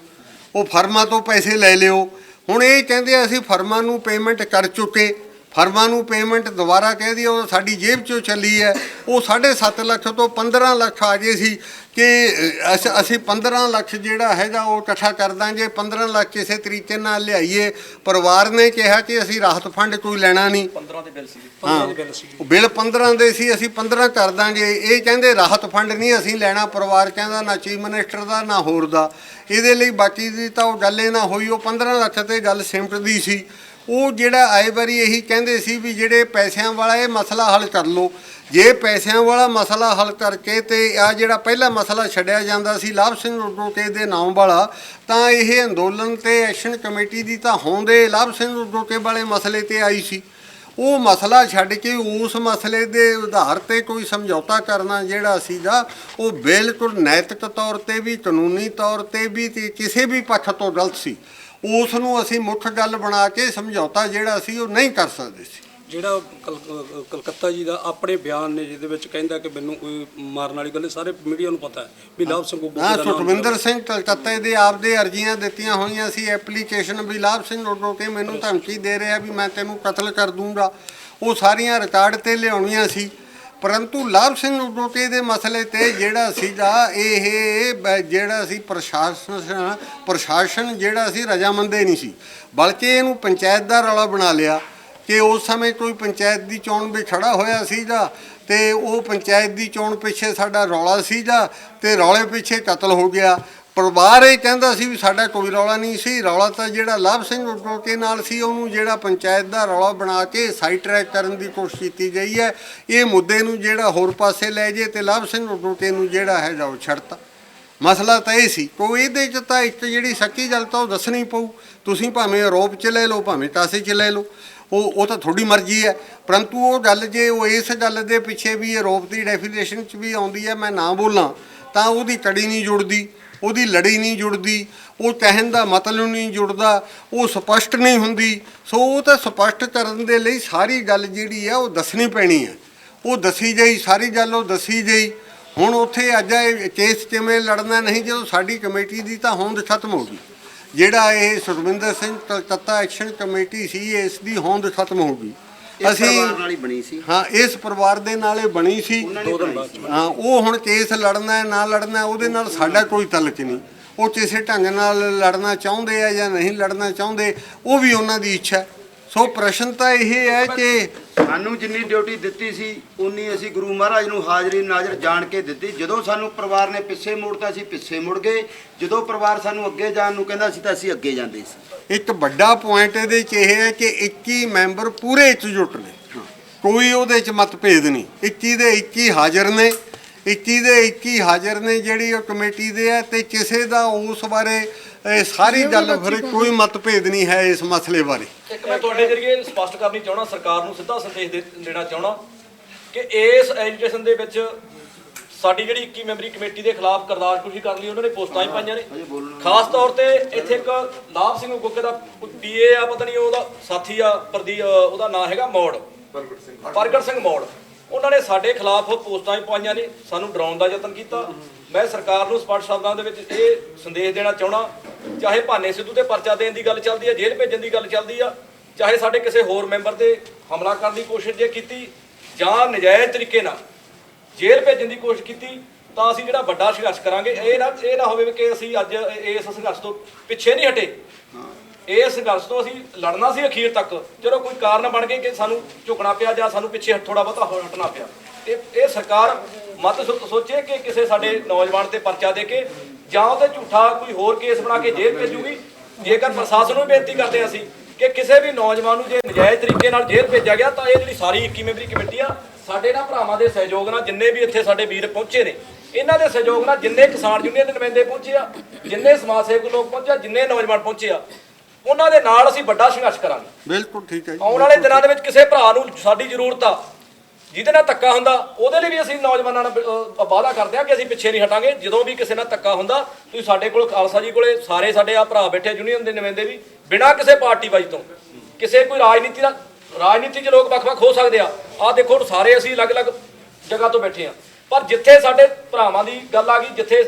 Speaker 1: ਉਹ ਫਰਮਾਂ ਤੋਂ ਪੈਸੇ ਲੈ ਲਿਓ। ਹੁਣ ਇਹ ਕਹਿੰਦੇ ਅਸੀਂ ਫਰਮਾਂ ਨੂੰ ਪੇਮੈਂਟ ਕਰ ਚੁੱਕੇ। ਫਰਮਾਂ ਨੂੰ ਪੇਮੈਂਟ ਦੁਬਾਰਾ ਕਹਿ ਦਿਓ ਉਹ ਸਾਡੀ ਜੇਬ ਚੋਂ ਚੱਲੀ ਹੈ। ਉਹ 7.5 ਲੱਖ ਤੋਂ 15 ਲੱਖ ਆ ਗਏ ਸੀ ਕਿ ਅਸ- ਅਸੀਂ 15 ਲੱਖ ਜਿਹੜਾ ਹੈਗਾ ਉਹ ਇਕੱਠਾ ਕਰ ਦਾਂਗੇ। 15 ਲੱਖ ਕਿਸੇ ਤਰੀਕੇ ਨਾਲ ਲਿਆਈਏ। ਪਰਿਵਾਰ ਨੇ ਕਿਹਾ ਕਿ ਅਸੀਂ ਰਾਹਤ ਫੰਡ ਕੋਈ ਲੈਣਾ ਨਹੀਂ।
Speaker 4: 15 ਦੇ ਬਿੱਲ ਸੀ।
Speaker 1: ਉਹ ਬਿੱਲ 15 ਦੇ ਸੀ ਅਸੀਂ 15 ਕਰ ਦਾਂਗੇ। ਇਹ ਕਹਿੰਦੇ ਰਾਹਤ ਫੰਡ ਨਹੀਂ ਅਸੀਂ ਲੈਣਾ ਪਰਿਵਾਰ ਕਹਿੰਦਾ ਨਾ ਚੀਫ ਮਿਨਿਸਟਰ ਦਾ ਨਾ ਹੋਰ ਦਾ। ਇਹਦੇ ਲਈ ਬਾਕੀ ਦੀ ਤਾਂ ਉਹ ਗੱਲ ਇਹ ਨਾ ਹੋਈ ਉਹ 15 ਲੱਖ ਤੇ ਗੱਲ ਸਿਮਟਦੀ ਸੀ। ਉਹ ਜਿਹੜਾ ਆਏ ਵਾਰੀ ਇਹੀ ਕਹਿੰਦੇ ਸੀ ਵੀ ਜਿਹੜੇ ਪੈਸਿਆਂ ਵਾਲਾ ਇਹ ਮਸਲਾ ਹੱਲ ਕਰ ਲਓ। ਜੇ ਪੈਸਿਆਂ ਵਾਲਾ ਮਸਲਾ ਹੱਲ ਕਰਕੇ ਤੇ ਆ ਜਿਹੜਾ ਪਹਿਲਾ ਮਸਲਾ ਛੱਡਿਆ ਜਾਂਦਾ ਸੀ ਲਾਭ ਸਿੰਘ ਰੋਕੇ ਦੇ ਨਾਮ ਵਾਲਾ, ਤਾਂ ਇਹ ਅੰਦੋਲਨ ਤੇ ਐਕਸ਼ਨ ਕਮੇਟੀ ਦੀ ਤਾਂ ਹੋਂਦੇ ਲਾਭ ਸਿੰਘ ਰੋਕੇ ਵਾਲੇ ਮਸਲੇ ਤੇ ਆਈ ਸੀ। ਉਹ ਮਸਲਾ ਛੱਡ ਕੇ ਉਸ ਮਸਲੇ ਦੇ ਆਧਾਰ ਤੇ ਕੋਈ ਸਮਝੌਤਾ ਕਰਨਾ ਜਿਹੜਾ ਸੀਗਾ, ਉਹ ਬਿਲਕੁਲ ਨੈਤਿਕ ਤੌਰ ਤੇ ਵੀ ਕਾਨੂੰਨੀ ਤੌਰ ਤੇ ਵੀ ਤੇ ਕਿਸੇ ਵੀ ਪੱਖ ਤੋਂ ਗਲਤ ਸੀ। ਉਸ ਨੂੰ ਅਸੀਂ ਮੁੱਖ ਗੱਲ ਬਣਾ ਕੇ ਸਮਝੌਤਾ ਜਿਹੜਾ ਸੀ ਉਹ ਨਹੀਂ ਕਰ ਸਕਦੇ ਸੀ।
Speaker 4: ਜਿਹੜਾ ਕਲ- ਕਲਕੱਤਾ ਜੀ ਦਾ ਆਪਣੇ ਬਿਆਨ ਨੇ ਜਿਹਦੇ ਵਿੱਚ ਕਹਿੰਦਾ ਕਿ ਮੈਨੂੰ ਕੋਈ ਮਾਰਨ ਵਾਲੀ ਗੱਲ ਨਹੀਂ, ਸਾਰੇ ਮੀਡੀਆ ਨੂੰ ਪਤਾ ਹੈ ਵੀ ਲਾਭ ਸਿੰਘ ਗੁੱਗੂ ਦਾ ਨਾਮ
Speaker 1: ਸੁਖਵਿੰਦਰ ਸਿੰਘ ਕਲਕੱਤੇ ਦੇ ਆਪਦੇ ਅਰਜ਼ੀਆਂ ਦਿੱਤੀਆਂ ਹੋਈਆਂ ਸੀ ਐਪਲੀਕੇਸ਼ਨ ਵੀ ਲਾਭ ਸਿੰਘ ਰੋਡੋ ਕੇ ਮੈਨੂੰ ਧਮਕੀ ਦੇ ਰਿਹਾ ਵੀ ਮੈਂ ਤੈਨੂੰ ਕਤਲ ਕਰ ਦੂੰਗਾ। ਉਹ ਸਾਰੀਆਂ ਰਿਕਾਰਡ ਤੇ ਲਿਆਉਣੀਆਂ ਸੀ। ਪਰੰਤੂ ਲਾਭ ਸਿੰਘ ਰੋਕੇ ਦੇ ਮਸਲੇ ਤੇ ਜਿਹੜਾ ਸੀਗਾ, ਇਹ, ਬ- ਜਿਹੜਾ ਸੀ ਪ੍ਰਸ਼ਾਸਨ ਪ੍ਰਸ਼ਾਸਨ ਜਿਹੜਾ ਸੀ ਰਜਾਮੰਦੇ ਨਹੀਂ ਸੀ। ਬਲਕਿ ਇਹਨੂੰ ਪੰਚਾਇਤ ਦਾ ਰੌਲਾ ਬਣਾ ਲਿਆ ਕਿ ਉਸ ਸਮੇਂ ਕੋਈ ਪੰਚਾਇਤ ਦੀ ਚੋਣ ਵੀ ਖੜਾ ਹੋਇਆ ਸੀਗਾ ਤੇ ਉਹ ਪੰਚਾਇਤ ਦੀ ਚੋਣ ਪਿੱਛੇ ਸਾਡਾ ਰੌਲਾ ਸੀਗਾ ਤੇ ਰੌਲੇ ਪਿੱਛੇ ਕਤਲ ਹੋ ਗਿਆ। ਪਰਿਵਾਰ ਇਹ ਕਹਿੰਦਾ ਸੀ ਵੀ ਸਾਡਾ ਕੋਈ ਰੌਲਾ ਨਹੀਂ ਸੀ। ਰੌਲਾ ਤਾਂ ਜਿਹੜਾ ਲਾਭ ਸਿੰਘ ਰੋਕੇ ਨਾਲ ਸੀ, ਉਹਨੂੰ ਜਿਹੜਾ ਪੰਚਾਇਤ ਦਾ ਰੌਲਾ ਬਣਾ ਕੇ ਸਾਈਡ ਟਰੈਕ ਕਰਨ ਦੀ ਕੋਸ਼ਿਸ਼ ਕੀਤੀ ਗਈ ਹੈ। ਇਹ ਮੁੱਦੇ ਨੂੰ ਜਿਹੜਾ ਹੋਰ ਪਾਸੇ ਲੈ ਜੇ ਤੇ ਲਾਭ ਸਿੰਘ ਰੋਕੇ ਨੂੰ ਜਿਹੜਾ ਹੈ ਜਾਓ ਛੱਡਤਾ। ਮਸਲਾ ਤਾਂ ਇਹ ਸੀ, ਕੋਈ ਇਹਦੇ ਚ ਤਾਂ ਇੱਕ ਜਿਹੜੀ ਸੱਚੀ ਗੱਲ ਤਾਂ ਉਹ ਦੱਸਣੀ ਪਊ। ਤੁਸੀਂ ਭਾਵੇਂ ਆਰੋਪ ਚ ਲੈ ਲਓ, ਭਾਵੇਂ ਕਾਸੇ ਚ ਲੈ ਲਓ, ਉਹ ਉਹ ਤਾਂ ਤੁਹਾਡੀ ਮਰਜ਼ੀ ਹੈ। ਪਰੰਤੂ ਉਹ ਗੱਲ ਜੇ ਉਹ ਇਸ ਗੱਲ ਦੇ ਪਿੱਛੇ ਵੀ ਆਰੋਪ ਦੀ ਡੈਫੀਨੇਸ਼ਨ 'ਚ ਵੀ ਆਉਂਦੀ ਹੈ, ਮੈਂ ਨਾ ਬੋਲਾਂ, ਤਾਂ ਉਹਦੀ ਕੜੀ ਨਹੀਂ ਜੁੜਦੀ। ਉਹਦੀ ਲੜੀ ਨਹੀਂ ਜੁੜਦੀ, ਉਹ ਕਹਿਣ ਦਾ ਮਤਲਬ ਨਹੀਂ ਜੁੜਦਾ, ਉਹ ਸਪਸ਼ਟ ਨਹੀਂ ਹੁੰਦੀ। ਸੋ ਉਹ ਤਾਂ ਸਪਸ਼ਟ ਕਰਨ ਦੇ ਲਈ ਸਾਰੀ ਗੱਲ ਜਿਹੜੀ ਹੈ ਉਹ ਦੱਸਣੀ ਪੈਣੀ ਹੈ ਉਹ ਦੱਸੀ ਜਾਈ, ਸਾਰੀ ਗੱਲ ਉਹ ਦੱਸੀ ਜਾਈ। ਹੁਣ ਉੱਥੇ ਅੱਜ ਇਹ ਕੇਸ ਕਿਵੇਂ ਲੜਨਾ ਨਹੀਂ, ਜਦੋਂ ਸਾਡੀ ਕਮੇਟੀ ਦੀ ਤਾਂ ਹੋਂਦ ਖਤਮ ਹੋ ਗਈ। ਜਿਹੜਾ ਇਹ ਸੁਖਵਿੰਦਰ ਸਿੰਘ ਕਲਕੱਤਾ ਐਕਸ਼ਨ ਕਮੇਟੀ ਸੀ, ਇਸ ਦੀ ਹੋਂਦ ਖਤਮ ਹੋ ਗਈ। ਅਸੀਂ
Speaker 6: ਪਰਿਵਾਰ ਨਾਲ ਹੀ ਬਣੀ ਸੀ।
Speaker 1: ਹਾਂ ਇਸ ਪਰਿਵਾਰ ਦੇ ਨਾਲ ਇਹ ਬਣੀ ਸੀ। ਹਾਂ ਉਹ ਹੁਣ ਕੇਸ ਲੜਨਾ ਹੈ ਨਾ ਲੜਨਾ ਹੈ, ਉਹਦੇ ਨਾਲ ਸਾਡਾ ਕੋਈ ਤਲਕ ਨਹੀਂ। ਉਹ ਕਿਸੇ ਢੰਗ ਨਾਲ ਲੜਨਾ ਚਾਹੁੰਦੇ ਆ ਜਾਂ ਨਹੀਂ ਲੜਨਾ ਚਾਹੁੰਦੇ ਉਹ ਵੀ ਉਹਨਾਂ ਦੀ ਇੱਛਾ ਹੈ। ਸੋ ਪ੍ਰਸ਼ਨ ਤਾਂ ਇਹ ਹੈ ਕਿ
Speaker 6: ਸਾਨੂੰ ਜਿੰਨੀ ਡਿਊਟੀ ਦਿੱਤੀ ਸੀ ਉਨੀ ਅਸੀਂ ਗੁਰੂ ਮਹਾਰਾਜ ਨੂੰ ਹਾਜ਼ਰੀ ਨਾਜ਼ਰ ਜਾਣ ਕੇ ਦਿੱਤੀ। ਜਦੋਂ ਸਾਨੂੰ ਪਰਿਵਾਰ ਨੇ ਪਿੱਛੇ ਮੋੜਤਾ ਸੀ ਪਿੱਛੇ ਮੁੜ ਗਏ। ਜਦੋਂ ਪਰਿਵਾਰ ਸਾਨੂੰ ਅੱਗੇ ਜਾਣ ਨੂੰ ਕਹਿੰਦਾ ਸੀ ਤਾਂ ਅਸੀਂ ਅੱਗੇ ਜਾਂਦੇ ਸੀ।
Speaker 1: ਇੱਕ ਵੱਡਾ ਪੁਆਇੰਟ ਇਹਦੇ 'ਚ ਇਹ ਹੈ ਕਿ 21 ਮੈਂਬਰ ਪੂਰੇ ਇਕਜੁੱਟ ਨੇ। ਕੋਈ ਉਹਦੇ 'ਚ ਮਤਭੇਦ ਨਹੀਂ। 21 ਦੇ 21 ਹਾਜ਼ਰ ਨੇ। 21 ਦੇ 21 ਹਾਜ਼ਰ ਨੇ ਜਿਹੜੀ ਉਹ ਕਮੇਟੀ ਦੇ ਹੈ ਤੇ ਕਿਸੇ ਦਾ ਉਸ ਬਾਰੇ ਇਹ ਸਾਰੀ ਗੱਲ ਫਿਰ ਕੋਈ ਮਤਭੇਦ ਨਹੀਂ ਹੈ ਇਸ ਮਸਲੇ ਬਾਰੇ।
Speaker 7: ਇੱਕ ਮੈਂ ਤੁਹਾਡੇ ਜਰੀਏ ਸਪਸ਼ਟ ਕਰਨੀ ਚਾਹਣਾ ਸਰਕਾਰ ਨੂੰ ਸਿੱਧਾ ਸੰਦੇਸ਼ ਦੇ- ਦੇਣਾ ਚਾਹਣਾ ਕਿ ਇਸ ਐਜੂਕੇਸ਼ਨ ਦੇ ਵਿੱਚ ਸਾਡੀ ਜਿਹੜੀ 21 ਮੈਂਬਰੀ ਕਮੇਟੀ ਦੇ ਖਿਲਾਫ ਕਰਦਾਰਕੁਸ਼ੀ ਕਰਨ ਲਈ ਉਹਨਾਂ ਨੇ ਪੋਸਟਾਂ ਹੀ ਪਾਈਆਂ ਨੇ। ਖਾਸ ਤੌਰ ਤੇ ਇੱਥੇ ਇੱਕ ਲਾਭ ਸਿੰਘ ਗੁੱਕੇ ਦਾ ਪੀਏ ਆ ਪਤਾ ਨਹੀਂ ਉਹਦਾ ਸਾਥੀ ਆ ਪ੍ਰਦੀ ਅ, ਉਹਦਾ ਨਾਂ ਹੈਗਾ ਮੋੜ। ਪ੍ਰਗਟ ਸਿੰਘ ਮੋੜ। ਉਹਨਾਂ ਨੇ ਸਾਡੇ ਖਿਲਾਫ ਪੋਸਟਾਂ ਵੀ ਪਾਈਆਂ ਨੇ, ਸਾਨੂੰ ਡਰਾਉਣ ਦਾ ਯਤਨ ਕੀਤਾ। ਮੈਂ ਸਰਕਾਰ ਨੂੰ ਸਪਸ਼ਟ ਸ਼ਬਦਾਂ ਦੇ ਵਿੱਚ ਇਹ ਸੰਦੇਸ਼ ਦੇਣਾ ਚਾਹਣਾ ਚਾਹੇ ਭਾਨੇ ਸਿੱਧੂ ਤੇ ਪਰਚਾ ਦੇਣ ਦੀ ਗੱਲ ਚੱਲਦੀ ਹੈ, ਜੇਲ੍ਹ ਭੇਜਣ ਦੀ ਗੱਲ ਚੱਲਦੀ ਆ, ਚਾਹੇ ਸਾਡੇ ਕਿਸੇ ਹੋਰ ਮੈਂਬਰ ਤੇ ਹਮਲਾ ਕਰਨ ਦੀ ਕੋਸ਼ਿਸ਼ ਜੇ ਕੀਤੀ, ਜਾਂ ਨਜਾਇਜ਼ ਤਰੀਕੇ ਨਾਲ ਜੇਲ੍ਹ ਭੇਜਣ ਦੀ ਕੋਸ਼ਿਸ਼ ਕੀਤੀ, ਤਾਂ ਅਸੀਂ ਜਿਹੜਾ ਵੱਡਾ ਸੰਘਰਸ਼ ਕਰਾਂਗੇ, ਇਹ ਨਾ ਇਹ ਨਾ ਹੋਵੇ ਕਿ ਅਸੀਂ ਅੱਜ ਇਸ ਸੰਘਰਸ਼ ਤੋਂ ਪਿੱਛੇ ਨਹੀਂ ਹਟੇ। ਇਸ ਸੰਘਰਸ਼ ਤੋਂ ਅਸੀਂ ਲੜਨਾ ਸੀ ਅਖੀਰ ਤੱਕ। ਚਲੋ ਕੋਈ ਕਾਰਨ ਬਣ ਗਏ ਕਿ ਸਾਨੂੰ ਝੁਕਣਾ ਪਿਆ ਜਾਂ ਸਾਨੂੰ ਪਿੱਛੇ ਥੋੜਾ ਬਹੁਤਾ ਹੋ- ਹਟਣਾ ਪਿਆ। ਤੇ ਇਹ ਸਰਕਾਰ ਮਤ ਸੋ- ਸੋਚੇ ਕਿ ਕਿਸੇ ਸਾਡੇ ਨੌਜਵਾਨ ਤੇ ਪਰਚਾ ਦੇ ਕੇ ਜਾਂ ਉਹਤੇ ਝੂਠਾ ਕੋਈ ਹੋਰ ਕੇਸ ਬਣਾ ਕੇ ਜੇਲ੍ਹ ਭੇਜੂਗੀ। ਜੇਕਰ ਪ੍ਰਸ਼ਾਸਨ ਨੂੰ ਬੇਨਤੀ ਕਰਦੇ ਹਾਂ ਅਸੀਂ ਕਿ ਕਿਸੇ ਵੀ ਨੌਜਵਾਨ ਨੂੰ ਜੇ ਨਜਾਇਜ਼ ਤਰੀਕੇ ਨਾਲ ਜੇਲ੍ਹ ਭੇਜਿਆ ਗਿਆ ਤਾਂ ਇਹ ਜਿਹੜੀ ਸਾਰੀ 21 ਮੈਂਬਰੀ ਕਮੇਟੀ ਆ, ਸਾਡੇ ਨਾਲ ਭਰਾਵਾਂ ਦੇ ਸਹਿਯੋਗ ਨਾਲ ਜਿੰਨੇ ਵੀ ਇੱਥੇ ਸਾਡੇ ਵੀਰ ਪਹੁੰਚੇ ਨੇ, ਇਹਨਾਂ ਦੇ ਸਹਿਯੋਗ ਨਾਲ ਜਿੰਨੇ ਕਿਸਾਨ ਯੂਨੀਅਨ ਦੇ ਨੁਮਾਇੰਦੇ ਪਹੁੰਚੇ ਆ, ਜਿੰਨੇ ਸਮਾਜ ਸੇਵਕ ਲੋਕ ਪਹੁੰਚੇ ਆ, ਜਿੰਨੇ ਨੌਜਵਾਨ ਪਹੁੰਚੇ ਆ ਉਹਨਾਂ ਦੇ ਨਾਲ ਅਸੀਂ ਵੱਡਾ ਸੰਘਰਸ਼ ਕਰਾਂਗੇ।
Speaker 1: ਬਿਲਕੁਲ ਠੀਕ ਹੈ ਜੀ।
Speaker 7: ਆਉਣ ਵਾਲੇ ਦਿਨਾਂ ਦੇ ਵਿੱਚ ਕਿਸੇ ਭਰਾ ਨੂੰ ਸਾਡੀ ਜ਼ਰੂਰਤ ਆ ਜਿਹਦੇ ਨਾਲ ਧੱਕਾ ਹੁੰਦਾ ਉਹਦੇ ਲਈ ਵੀ ਅਸੀਂ ਨੌਜਵਾਨਾਂ ਨਾਲ ਅਹ, ਵਾਅਦਾ ਕਰਦੇ ਹਾਂ ਕਿ ਅਸੀਂ ਪਿੱਛੇ ਨਹੀਂ ਹਟਾਂਗੇ। ਜਦੋਂ ਵੀ ਕਿਸੇ ਨਾਲ ਧੱਕਾ ਹੁੰਦਾ ਤੁਸੀਂ ਸਾਡੇ ਕੋਲ ਖਾਲਸਾ ਜੀ ਕੋਲੇ ਸਾਰੇ ਸਾਡੇ ਆ ਭਰਾ ਬੈਠੇ ਯੂਨੀਅਨ ਦੇ ਨੁਮਾਇੰਦੇ ਵੀ ਬਿਨਾਂ ਕਿਸੇ ਪਾਰਟੀ ਵਾਈ ਤੋਂ ਕਿਸੇ ਕੋਈ ਰਾਜਨੀਤੀ ਦਾ ਰਾਜਨੀਤੀ 'ਚ ਲੋਕ ਵੱਖ-ਵੱਖ ਹੋ ਸਕਦੇ ਆ। ਆਹ ਦੇਖੋ ਹੁਣ ਸਾਰੇ ਅਸੀਂ ਅਲੱਗ-ਅਲੱਗ ਜਗ੍ਹਾ ਤੋਂ ਬੈਠੇ ਆ। ਪਰ ਜਿੱਥੇ ਸਾਡੇ ਭਰਾਵਾਂ ਦੀ ਗੱਲ ਆ ਗਈ ਜਿੱਥੇ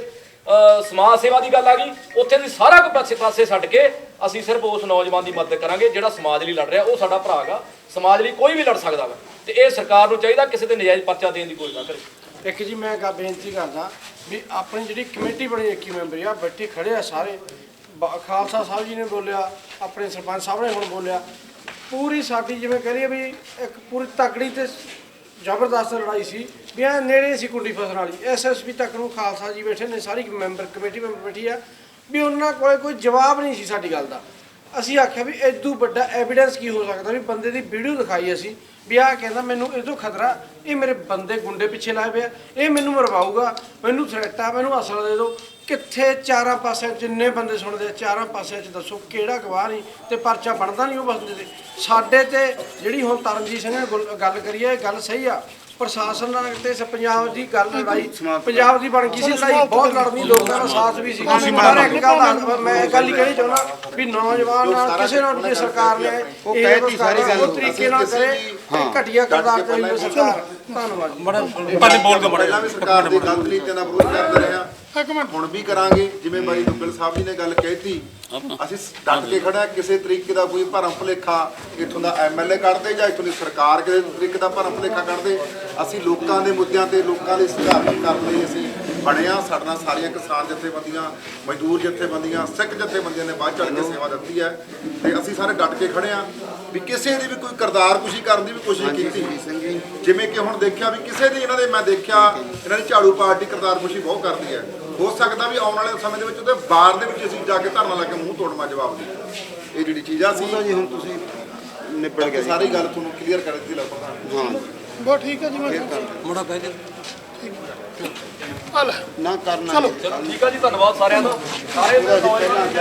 Speaker 7: ਸਮਾਜ ਸੇਵਾ ਦੀ ਗੱਲ ਆ ਗਈ। ਉੱਥੇ ਦੀ ਸਾਰਾ ਕੁ ਪਾਸੇ ਪਾਸੇ ਛੱਡ ਕੇ ਅਸੀਂ ਸਿਰਫ ਉਸ ਨੌਜਵਾਨ ਦੀ ਮਦਦ ਕਰਾਂਗੇ, ਜਿਹੜਾ ਸਮਾਜ ਲਈ ਲੜ ਰਿਹਾ, ਉਹ ਸਾਡਾ ਭਰਾ ਗਾ। ਸਮਾਜ ਲਈ ਕੋਈ ਵੀ ਲੜ ਸਕਦਾ ਵਾ ਤੇ ਇਹ ਸਰਕਾਰ ਨੂੰ ਚਾਹੀਦਾ ਕਿਸੇ ਤੇ ਨਜਾਇਜ਼ ਪਰਚਾ ਦੇਣ ਦੀ ਕੋਈ ਨਾ ਕਰੇ।
Speaker 3: ਇੱਕ ਜੀ ਮੈਂ ਗਾ ਬੇਨਤੀ ਕਰਦਾ ਵੀ ਆਪਣੀ ਜਿਹੜੀ ਕਮੇਟੀ ਬਣੀ 21 ਮੈਂਬਰੀ ਆ, ਬੈਠੇ ਖੜੇ ਆ ਸਾਰੇ। ਬ- ਖਾਲਸਾ ਸਾਹਿਬ ਜੀ ਨੇ ਬੋਲਿਆ, ਆਪਣੇ ਸਰਪੰਚ ਸਾਹਿਬ ਨੇ ਹੁਣ ਬੋਲਿਆ। ਪੂਰੀ ਸਾਡੀ ਜਿਵੇਂ ਕਰੀਏ ਵੀ ਇੱਕ ਪੂਰੀ ਤਕੜੀ ਤੇ ਜ਼ਬਰਦਸਤ ਲੜਾਈ ਸੀ। ਵੀ ਐਂ ਨੇੜੇ ਸੀ ਕੁੰਡੀ ਫਸਣ ਵਾਲੀ ਐਸਐਸਪੀ ਤੱਕ ਨੂੰ ਖਾਲਸਾ ਜੀ ਬੈਠੇ ਨੇ ਸਾਰੀ ਮੈਂਬਰ ਕਮੇਟੀ ਮੈਂਬਰ ਬੈਠੀ ਆ ਵੀ ਉਹਨਾਂ ਕੋਲੇ ਕੋਈ ਜਵਾਬ ਨਹੀਂ ਸੀ ਸਾਡੀ ਗੱਲ ਦਾ। ਅਸੀਂ ਆਖਿਆ ਵੀ ਇਦੋਂ ਵੱਡਾ ਐਵੀਡੈਂਸ ਕੀ ਹੋ ਸਕਦਾ ਵੀ ਬੰਦੇ ਦੀ ਵੀਡੀਓ ਦਿਖਾਈ ਅਸੀਂ ਵੀ ਆਹ ਕਹਿੰਦਾ ਮੈਨੂੰ ਇਹ ਤੋਂ ਖਤਰਾ ਇਹ ਮੇਰੇ ਬੰਦੇ ਗੁੰਡੇ ਪਿੱਛੇ ਲਾਏ ਪਿਆ ਇਹ ਮੈਨੂੰ ਮਰਵਾਊਗਾ ਮੈਨੂੰ ਥ੍ਰੈਟ ਆ ਮੈਨੂੰ ਅਸਲ ਦੇ ਦਿਓ। ਕਿੱਥੇ ਚਾਰਾਂ ਪਾਸਿਆਂ 'ਚ ਜਿੰਨੇ ਬੰਦੇ ਸੁਣਦੇ ਆ, ਚਾਰਾਂ ਪਾਸਿਆਂ 'ਚ ਦੱਸੋ ਕਿਹੜਾ ਗਵਾਹ ਨਹੀਂ ਤੇ ਪਰਚਾ ਬਣਦਾ ਨਹੀਂ ਉਹ ਬੰਦੇ ਤੇ ਸਾਡੇ ਤੇ ਜਿਹੜੀ ਹੁਣ ਤਰਨਜੀਤ ਸਿੰਘ ਨੇ ਗੁਲ- ਗੱਲ ਕਰੀ ਹੈ ਇਹ ਗੱਲ ਸਹੀ ਆ ਪ੍ਰਸ਼ਾਸਨ ਨਾਲ ਤੇ ਸ- ਪੰਜਾਬ ਦੀ ਗੱਲ ਲੜਾਈ ਪੰਜਾਬ ਦੀ ਬਣ ਗਈ ਸੀ ਲੜਾਈ ਬਹੁਤ ਲੜਨੀ ਲੋਕਾਂ ਦਾ ਸਾਥ ਵੀ ਸੀ। ਪਰ ਇੱਕ ਗੱਲ ਆ, ਮੈਂ ਗੱਲ ਹੀ ਕਹਿਣੀ ਚਾਹੁੰਦਾ ਵੀ ਨੌਜਵਾਨ ਨਾਲ ਕਿਸੇ ਨਾਲ ਵੀ ਸਰਕਾਰ ਨੇ
Speaker 6: ਉਹ ਕਹਿਤੀ ਸਾਰੀ ਗੱਲ।
Speaker 3: ਉਹ ਤਰੀਕੇ ਨਾਲ ਕਰੇ ਘਟੀਆ ਕਰਦਾਰ ਕਰੀ। ਸਰਕਾਰ ਧੰਨਵਾਦ।
Speaker 2: ਪਹਿਲਾਂ ਵੀ ਸਰਕਾਰ ਦੀ ਗਲਤ ਨੀਤੀਆਂ ਦਾ ਵਿਰੋਧ ਕਰਦੇ ਰਹੇ ਆ। ਹੁਣ ਵੀ ਕਰਾਂਗੇ। ਜਿਵੇਂ ਬਾਈ ਦੁੱਗਲ ਸਾਹਿਬ ਜੀ ਨੇ ਗੱਲ ਕਹਿਤੀ ਅਸੀਂ ਡਟ ਕੇ ਖੜਾ ਕਿਸੇ ਤਰੀਕੇ ਦਾ ਕੋਈ ਭਰਮ ਭੁਲੇਖਾ ਇੱਥੋਂ ਦਾ ਐਮਐਲਏ ਕੱਢਦੇ ਜਾਂ ਇੱਥੋਂ ਦੀ ਸਰਕਾਰ ਕਿਸੇ ਤਰੀਕੇ ਦਾ ਭਰਮ ਭੁਲੇਖਾ ਕੱਢਦੇ ਅਸੀਂ ਲੋਕਾਂ ਦੇ ਮੁੱਦਿਆਂ ਤੇ ਲੋਕਾਂ ਦੇ ਸੰਘਰਸ਼ ਕਰਨ ਲਈ ਅਸੀਂ ਬਣੇ ਆ ਸਾਡੇ ਨਾਲ ਸਾਰੀਆਂ ਕਿਸਾਨ ਜਥੇਬੰਦੀਆਂ ਮਜ਼ਦੂਰ ਜਥੇਬੰਦੀਆਂ ਸਿੱਖ ਜਥੇਬੰਦੀਆਂ ਨੇ ਵੱਧ ਚੜ ਕੇ ਸੇਵਾ ਦਿੱਤੀ ਹੈ ਤੇ ਅਸੀਂ ਸਾਰੇ ਡਟ ਕੇ ਖੜੇ ਆ ਵੀ ਕਿਸੇ ਦੀ ਵੀ ਕੋਈ ਕਰਦਾਰ ਕੁਸ਼ੀ ਕਰਨ ਦੀ ਵੀ ਕੋਸ਼ਿਸ਼ ਕੀਤੀ। ਜਿਵੇਂ ਕਿ ਹੁਣ ਦੇਖਿਆ ਵੀ ਕਿਸੇ ਦੀ ਇਹਨਾਂ ਦੇ ਮੈਂ ਦੇਖਿਆ ਇਹਨਾਂ ਦੀ ਝਾੜੂ ਪਾਰਟੀ ਕਰਤਾਰ ਖੁਸ਼ੀ ਬਹੁਤ ਕਰਦੀ ਹੈ। ਹੋ ਸਕਦਾ ਵੀ ਆਉਣ ਵਾਲੇ ਸਮੇਂ ਦੇ ਵਿੱਚ ਉਹਦੇ ਬਾਰ ਦੇ ਵਿੱਚ ਅਸੀਂ ਜਾ ਕੇ ਧਰਨਾ ਲਾ ਕੇ ਮੂੰਹ ਤੋੜਮਾ ਜਵਾਬ ਦੇ ਇਹ ਜਿਹੜੀ ਚੀਜ਼ ਆ ਸੀ
Speaker 6: ਜੀ ਹੁਣ ਤੁਸੀਂ ਨਿਬੜ ਗਏ।
Speaker 2: ਸਾਰੀ ਗੱਲ ਤੁਹਾਨੂੰ ਕਲੀਅਰ ਕਰ ਦਿੱਤੀ ਲੱਗਦਾ
Speaker 6: ਹਾਂ।
Speaker 3: ਬਹੁਤ ਠੀਕ ਹੈ ਜੀ ਮੈਂ
Speaker 6: ਨਾ ਕਰਨਾ
Speaker 7: ਚਲੋ। ਠੀਕ ਆ ਜੀ ਧੰਨਵਾਦ ਸਾਰਿਆਂ ਦਾ। ਸਾਰੇ ਨੌਜਵਾਨ